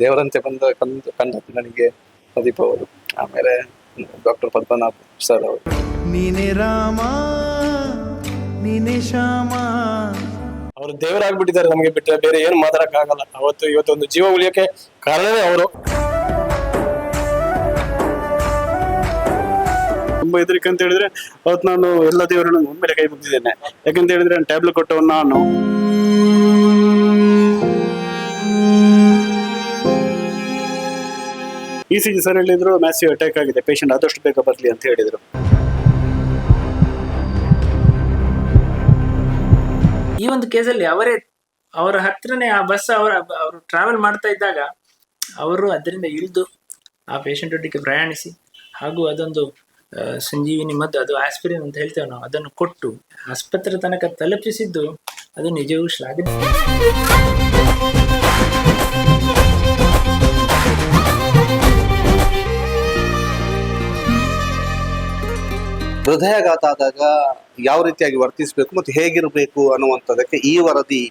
ದೇವರಂತೆ ಬಂದ ಕಂದು ಕಂಡದ್ದು ನನಗೆ ಪ್ರದೀಪ್ ಅವರು. ಆಮೇಲೆ ಡಾಕ್ಟರ್ ಪದ್ಮನಾಭ್ ಸರ್ ಅವರು. ನೀನೆ ರಾಮ ನೀನೆ ಶ್ಯಾಮ. ಅವರು ದೇವರಾಗ್ಬಿಟ್ಟಿದ್ದಾರೆ ನಮಗೆ ಬಿಟ್ಟರೆ ಬೇರೆ ಏನು ಮಾತಾಡೋಕ್ಕಾಗಲ್ಲ. ಆಗಲ್ಲ ಅವತ್ತು ಇವತ್ತು ಒಂದು ಜೀವ ಉಳಿಯೋಕೆ ಕಾರಣವೇ ಅವರು. ತುಂಬಾ ಹೆದರಿಕೆ ಅಂತ ಹೇಳಿದ್ರೆ ಅವತ್ತು ನಾನು ಎಲ್ಲ ದೇವರನ್ನು ಒಮ್ಮೆಲೆ ಕೈ ಮುಗಿದಿದ್ದೇನೆ. ಯಾಕಂತ ಹೇಳಿದ್ರೆ ನಾನು ಟ್ಯಾಬ್ಲೆಟ್ ಕೊಟ್ಟವನು ನಾನು. ಇ ಸಿ ಸರ್ ಹೇಳಿದ್ರು ಮ್ಯಾಸಿವ್ ಅಟ್ಯಾಕ್ ಆಗಿದೆ. ಪೇಷಂಟ್ ಆದಷ್ಟು ಬೇಗ ಬರಲಿ ಅಂತ ಹೇಳಿದ್ರು. ಈ ಒಂದು ಕೇಸಲ್ಲಿ ಅವರೇ, ಅವರ ಹತ್ರನೇ ಆ ಬಸ್ ಅವರ, ಅವರು ಟ್ರಾವೆಲ್ ಮಾಡ್ತಾ ಇದ್ದಾಗ ಅವರು ಅದರಿಂದ ಇಳಿದು ಆ ಪೇಷಂಟ್ ಒಟ್ಟಿಗೆ ಪ್ರಯಾಣಿಸಿ ಹಾಗೂ ಅದೊಂದು ಸಂಜೀವಿನಿ ಮದ್ದು ಅದು ಆಸ್ಪಿರಿನ್ ಅಂತ ಹೇಳ್ತೇವೆ ನಾವು, ಅದನ್ನು ಕೊಟ್ಟು ಆಸ್ಪತ್ರೆ ತನಕ ತಲುಪಿಸಿದ್ದು ಅದು ನಿಜವೂ ಶ್ಲಾಘ ಹೃದಯಾಘಾತ ಆದಾಗ ಯಾವ ರೀತಿಯಾಗಿ ವರ್ತಿಸಬೇಕು ಮತ್ತು ಹೇಗಿರಬೇಕು ಅನ್ನುವಂಥದ್ದಕ್ಕೆ ಈ ವರದಿ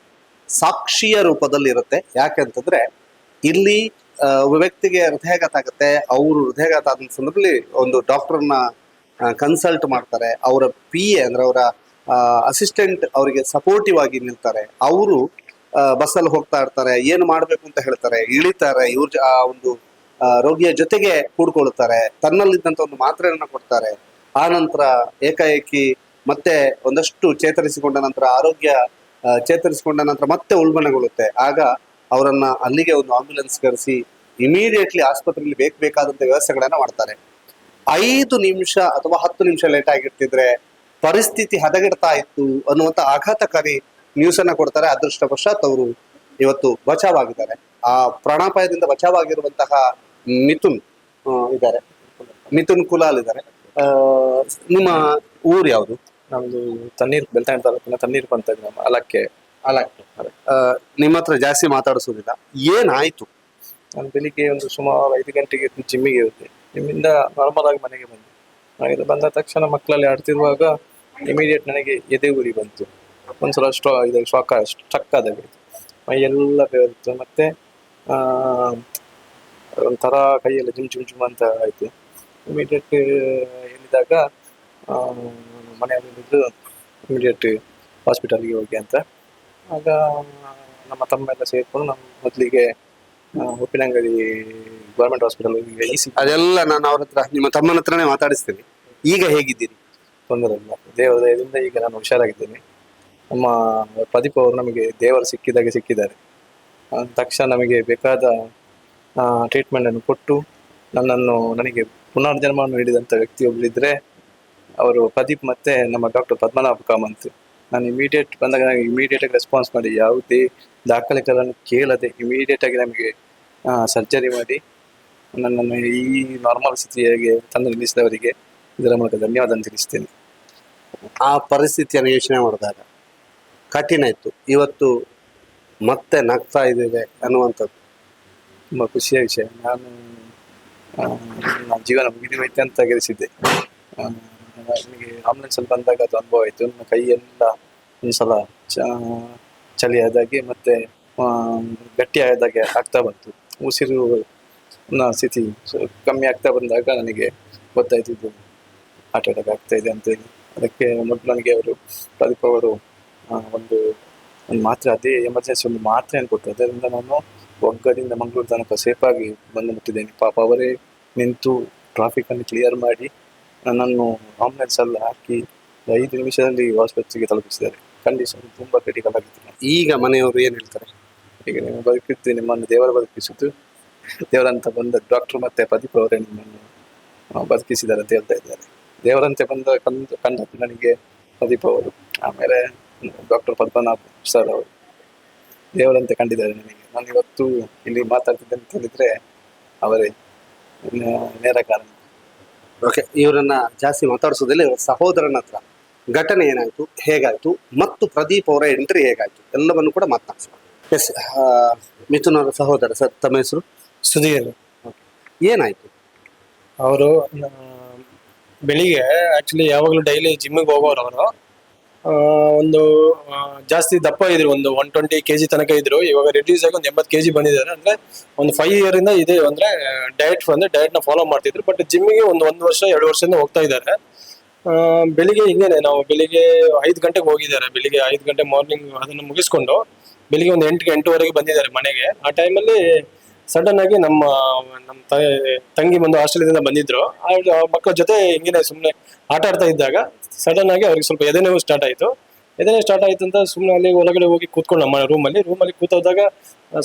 ಸಾಕ್ಷಿಯ ರೂಪದಲ್ಲಿ ಇರುತ್ತೆ ಯಾಕೆಂತಂದ್ರೆ ಇಲ್ಲಿ ವ್ಯಕ್ತಿಗೆ ಹೃದಯಾಘಾತ ಆಗುತ್ತೆ, ಅವರು ಹೃದಯಾಘಾತ ಆದ ಸಂದರ್ಭದಲ್ಲಿ ಒಂದು ಡಾಕ್ಟರ್ನ ಕನ್ಸಲ್ಟ್ ಮಾಡ್ತಾರೆ, ಅವರ ಪಿ ಎ ಅಂದ್ರೆ ಅವರ ಅಸಿಸ್ಟೆಂಟ್ ಅವರಿಗೆ ಸಪೋರ್ಟಿವ್ ಆಗಿ ನಿಲ್ತಾರೆ, ಅವರು ಬಸ್ಸಲ್ಲಿ ಹೋಗ್ತಾ ಇರ್ತಾರೆ, ಏನು ಮಾಡಬೇಕು ಅಂತ ಹೇಳ್ತಾರೆ, ಇಳಿತಾರೆ, ಇವ್ರ ಆ, ಒಂದು ರೋಗಿಯ ಜೊತೆಗೆ ಕೂಡ್ಕೊಳ್ತಾರೆ, ತನ್ನಲ್ಲಿದ್ದಂಥ ಒಂದು ಮಾತ್ರೆಯನ್ನ ಕೊಡ್ತಾರೆ ಆ ನಂತರ ಏಕಾಏಕಿ ಮತ್ತೆ ಒಂದಷ್ಟು ಚೇತರಿಸಿಕೊಂಡ ನಂತರ, ಆರೋಗ್ಯ ಚೇತರಿಸಿಕೊಂಡ ನಂತರ ಮತ್ತೆ ಉಲ್ಬಣಗೊಳ್ಳುತ್ತೆ. ಆಗ ಅವರನ್ನ ಅಲ್ಲಿಗೆ ಒಂದು ಆಂಬ್ಯುಲೆನ್ಸ್ ಕರೆಸಿ ಇಮಿಡಿಯೇಟ್ಲಿ ಆಸ್ಪತ್ರೆಯಲ್ಲಿ ಬೇಕು ಬೇಕಾದಂತ ವ್ಯವಸ್ಥೆಗಳನ್ನ ಮಾಡ್ತಾರೆ. ಐದು ನಿಮಿಷ ಅಥವಾ ಹತ್ತು ನಿಮಿಷ ಲೇಟ್ ಆಗಿರ್ತಿದ್ರೆ ಪರಿಸ್ಥಿತಿ ಹದಗೆಡ್ತಾ ಇತ್ತು ಅನ್ನುವಂತ ಆಘಾತಕಾರಿ ನ್ಯೂಸ್ ಅನ್ನ ಕೊಡ್ತಾರೆ. ಅದೃಷ್ಟವಶಾತ್ ಅವರು ಇವತ್ತು ಬಚಾವಾಗಿದ್ದಾರೆ. ಆ ಪ್ರಾಣಾಪಾಯದಿಂದ ಬಚಾವಾಗಿರುವಂತಹ ಮಿಥುನ್ ಇದ್ದಾರೆ. ಮಿಥುನ್ ಕುಲಾಲ್ ಇದ್ದಾರೆ. ನಿಮ್ಮ ಊರು ಯಾವುದು? ನಮ್ದು ತಣ್ಣೀರ್ ಬೆಳ್ತಾಣ ತಾಲೂಕಿನ ತಣ್ಣೀರ್ ಬಂತ ಗ್ರಾಮ ಅಲಕ್ಕೆ. ಅಲಕ್ಕೆ ನಿಮ್ಮ ಹತ್ರ ಜಾಸ್ತಿ ಮಾತಾಡಿಸೋದಿಲ್ಲ. ಏನಾಯ್ತು ನಾನು ಬೆಳಿಗ್ಗೆ ಒಂದು ಸುಮಾರು ಐದು ಗಂಟೆಗೆ ಜಿಮ್ಮಿಗೆ ಇರುತ್ತೆ ನಿಮ್ಮಿಂದ ನಾರ್ಮಲ್ ಆಗಿ ಮನೆಗೆ ಬಂದೆ. ಮನೆಗೆ ಬಂದ ತಕ್ಷಣ ಮಕ್ಕಳಲ್ಲಿ ಆಡ್ತಿರುವಾಗ ಇಮಿಡಿಯೇಟ್ ನನಗೆ ಎದೆ ಉರಿ ಬಂತು. ಒಂದ್ಸಲ ಸ್ಟ್ರಾ ಇದು ಶಾಕ್ ಸ್ಟ್ರಕ್ ಆದಾಗ. ಮೈ ಎಲ್ಲ ಬೇರೆ ಮತ್ತೆ ಆ, ಒಂಥರ ಕೈಯೆಲ್ಲ ಜುಮ್ ಜುಮ್ ಜುಮ್ ಅಂತ ಆಯ್ತು. ಇಮಿಡಿಯೇಟ್ ಹೇಳಿದಾಗ ಮನೆಯಲ್ಲಿದ್ದು ಇಮಿಡಿಯೇಟ್ ಹಾಸ್ಪಿಟಲ್ಗೆ ಹೋಗಿ ಅಂತ. ಆಗ ನಮ್ಮ ತಮ್ಮ ಎಲ್ಲ ಸೇರಿಕೊಂಡು ನಮ್ಮ ಮೊದಲಿಗೆ ಉಪ್ಪಿನಂಗಡಿ ಗೌರ್ಮೆಂಟ್ ಹಾಸ್ಪಿಟಲ್ ಅದೆಲ್ಲ ನಾನು ಅವ್ರ ಹತ್ರ ನಿಮ್ಮ ತಮ್ಮನ ಹತ್ರನೇ ಮಾತಾಡಿಸ್ತೀನಿ. ಈಗ ಹೇಗಿದ್ದೀರಿ? ತೊಂದರೆ ಇಲ್ಲ. ದೇವರ ದಯದಿಂದ ಈಗ ನಾನು ಹುಷಾರಾಗಿದ್ದೇನೆ. ನಮ್ಮ ಪ್ರದೀಪ್ ಅವರು ನಮಗೆ ದೇವರು ಸಿಕ್ಕಿದಾಗೆ ಸಿಕ್ಕಿದ್ದಾರೆ. ತಕ್ಷಣ ನಮಗೆ ಬೇಕಾದ ಟ್ರೀಟ್ಮೆಂಟನ್ನು ಕೊಟ್ಟು ನನ್ನನ್ನು ನನಗೆ ಪುನರ್ಜನ್ಮ ನೀಡಿದಂಥ ವ್ಯಕ್ತಿಯೊಬ್ಬರಿದ್ದರೆ ಅವರು ಪ್ರದೀಪ್ ಮತ್ತೆ ನಮ್ಮ ಡಾಕ್ಟರ್ ಪದ್ಮನಾಭ ಕಾಮಂತ್ ನಾನು ಇಮಿಡಿಯೇಟ್ ಬಂದಾಗ ನನಗೆ ಇಮಿಡಿಯೇಟ್ ಆಗಿ ರೆಸ್ಪಾನ್ಸ್ ಮಾಡಿ ಯಾವುದೇ ದಾಖಲೆಗಳನ್ನು ಕೇಳದೆ ಇಮಿಡಿಯೇಟಾಗಿ ನಮಗೆ ಸರ್ಜರಿ ಮಾಡಿ ನನ್ನನ್ನು ಈ ನಾರ್ಮಲ್ ಸ್ಥಿತಿಯಾಗಿ ತಂದು ನಿಲ್ಲಿಸಿದವರಿಗೆ ಇದರ ಮೂಲಕ ಧನ್ಯವಾದ ತಿಳಿಸ್ತೇನೆ. ಆ ಪರಿಸ್ಥಿತಿಯನ್ನು ಯೋಚನೆ ಮಾಡಿದಾಗ ಕಠಿಣ ಇತ್ತು. ಇವತ್ತು ಮತ್ತೆ ನಗ್ತಾ ಇದ್ದೇವೆ ಅನ್ನುವಂಥದ್ದು. ತುಂಬ ಖುಷಿಯ ವಿಷಯ. ನಾನು ನನ್ನ ಜೀವನ ಮುಗಿದು ಹೋಯ್ತು ಅಂತ ಗೆಲ್ಲಿಸಿದ್ದೆ. ನನಗೆ ಆಂಬುಲೆನ್ಸಲ್ಲಿ ಬಂದಾಗ ಅದು ಅನುಭವ ಆಯಿತು. ನನ್ನ ಕೈಯೆಲ್ಲ ಒಂದ್ಸಲ ಚ, ಚಳಿ ಆದಾಗೆ ಮತ್ತೆ ಗಟ್ಟಿ ಆದಾಗೆ ಆಗ್ತಾ ಬಂತು. ಉಸಿರು ನ ಸ್ಥಿತಿ ಕಮ್ಮಿ ಆಗ್ತಾ ಬಂದಾಗ ನನಗೆ ಗೊತ್ತಾಯ್ತು ಇದು ಹಾರ್ಟ್ ಅಟ್ಯಾಕ್ ಆಗ್ತಾ ಇದೆ ಅಂತ ಹೇಳಿ. ಅದಕ್ಕೆ ಮೊದಲು ನನಗೆ ಅವರು ಪ್ರದೀಪ್ ಅವರು ಒಂದು ಒಂದು ಮಾತ್ರೆ ಅದೇ ಎಮರ್ಜೆನ್ಸಿ ಒಂದು ಮಾತ್ರೆಯನ್ನು ಕೊಟ್ಟರು. ಅದರಿಂದ ನಾನು ಒಗ್ಗದಿಂದ ಮಂಗಳೂರು ತನಕ ಸೇಫಾಗಿ ಬಂದು ಮುಟ್ಟಿದ್ದೇನೆ. ಪಾಪ ಅವರೇ ನಿಂತು ಟ್ರಾಫಿಕ್ ಅನ್ನು ಕ್ಲಿಯರ್ ಮಾಡಿ ನನ್ನನ್ನು ಆಂಬುಲೆನ್ಸ್ ಎಲ್ಲ ಹಾಕಿ ಐದು ನಿಮಿಷದಲ್ಲಿ ಆಸ್ಪತ್ರೆಗೆ ತಲುಪಿಸಿದ್ದಾರೆ. ಕಂಡೀಷನ್ ತುಂಬ ಕ್ರಿಟಿಕಲ್ ಆಗಿತ್ತು. ಈಗ ಮನೆಯವರು ಏನು ಹೇಳ್ತಾರೆ? ಈಗ ನೀವು ಬದುಕಿದ್ದು ನಿಮ್ಮನ್ನು ದೇವರು ಬದುಕಿಸಿದ್ದು, ದೇವರಂತ ಬಂದ ಡಾಕ್ಟರ್ ಮತ್ತೆ ಪ್ರದೀಪ್ ಅವರೇ ನಿಮ್ಮನ್ನು ಬದುಕಿಸಿದ್ದಾರೆ ಅಂತ ಹೇಳ್ತಾ ಇದ್ದಾರೆ. ದೇವರಂತೆ ಬಂದ ಕಂಡು ಕಂಡದ್ದು ನನಗೆ ಪ್ರದೀಪ್ ಅವರು, ಆಮೇಲೆ ಡಾಕ್ಟರ್ ಪದ್ಮನಾಭ್ ಸರ್ ಅವರು. ದೇವರಂತೆ ಕಂಡಿದ್ದಾರೆ ನನಗೆ. ನಾನು ಇವತ್ತು ಇಲ್ಲಿ ಮಾತಾಡ್ತಿದ್ದೆ ಅಂತ ಹೇಳಿದರೆ ಅವರೇ. ನೇರ ಕಾರಣ ಓಕೆ ಇವರನ್ನ ಜಾಸ್ತಿ ಮಾತಾಡಿಸೋದಿಲ್ಲ ಇವರ ಸಹೋದರನ ಹತ್ರ. ಘಟನೆ ಏನಾಯ್ತು ಹೇಗಾಯ್ತು ಮತ್ತು ಪ್ರದೀಪ್ ಅವರ ಎಂಟ್ರಿ ಹೇಗಾಯ್ತು ಎಲ್ಲವನ್ನು ಕೂಡ ಮಾತನಾಡಿಸೋಣ. ಎಸ್ ಮಿಥುನ್ ಅವರ ಸಹೋದರ ಸರ್ ತಮ್ಮ ಹೆಸರು? ಸುದೀರ್ ಏನಾಯ್ತು? ಅವರು ಬೆಳಿಗ್ಗೆ ಆಕ್ಚುಲಿ ಯಾವಾಗಲೂ ಡೈಲಿ ಜಿಮ್ಮಿಗೆ ಹೋಗೋರು ಅವರು. ಒಂದು ಜಾಸ್ತಿ ದಪ್ಪ ಇದ್ರು, ಒಂದು ಒನ್ ಟ್ವೆಂಟಿ ಕೆಜಿ ತನಕ ಇದ್ರು. ಇವಾಗ ರಿಡ್ಯೂಸ್ ಆಗಿ ಒಂದು ಎಂಬತ್ತು ಕೆಜಿ ಬಂದಿದ್ದಾರೆ. ಅಂದ್ರೆ ಒಂದು ಫೈವ್ ಇಯರ್ ಇಂದ ಇದೆ ಅಂದ್ರೆ ಡಯಟ್ ಅಂದ್ರೆ ಡಯಟ್ನ ಫಾಲೋ ಮಾಡ್ತಿದ್ರು. ಬಟ್ ಜಿಮ್ಮಿಗೆ ಒಂದು ಒಂದು ವರ್ಷ, ಎರಡು ವರ್ಷದಿಂದ ಹೋಗ್ತಾ ಇದ್ದಾರೆ. ಬೆಳಿಗ್ಗೆ ಹಿಂಗೇನೆ ನಾವು ಬೆಳಿಗ್ಗೆ ಐದು ಗಂಟೆಗೆ ಹೋಗಿದ್ದಾರೆ. ಬೆಳಿಗ್ಗೆ ಐದು ಗಂಟೆ ಮಾರ್ನಿಂಗ್ ಅದನ್ನು ಮುಗಿಸ್ಕೊಂಡು ಬೆಳಿಗ್ಗೆ ಒಂದು ಎಂಟು, ಎಂಟುವರೆಗೆ ಬಂದಿದ್ದಾರೆ ಮನೆಗೆ. ಆ ಟೈಮಲ್ಲಿ ಸಡನ್ ಆಗಿ ನಮ್ಮ ನಮ್ಮ ತಂಗಿ ಬಂದು ಆಸ್ಟ್ರೇಲಿಯಾದಿಂದ ಬಂದಿದ್ರು. ಮಕ್ಕಳ ಜೊತೆ ಹಿಂಗೇನೆ ಸುಮ್ಮನೆ ಆಟ ಆಡ್ತಾ ಇದ್ದಾಗ ಸಡನ್ ಆಗಿ ಅವ್ರಿಗೆ ಸ್ವಲ್ಪ ಎದೆ ನೋವು ಸ್ಟಾರ್ಟ್ ಆಯ್ತು. ಎದೆನೇ ಸ್ಟಾರ್ಟ್ ಆಯ್ತು ಅಂತ ಸುಮ್ಮನೆ ಅಲ್ಲಿ ಒಳಗಡೆ ಹೋಗಿ ಕೂತ್ಕೊಂಡು ನಮ್ಮ ರೂಮಲ್ಲಿ ರೂಮಲ್ಲಿ ಕೂತೋದಾಗ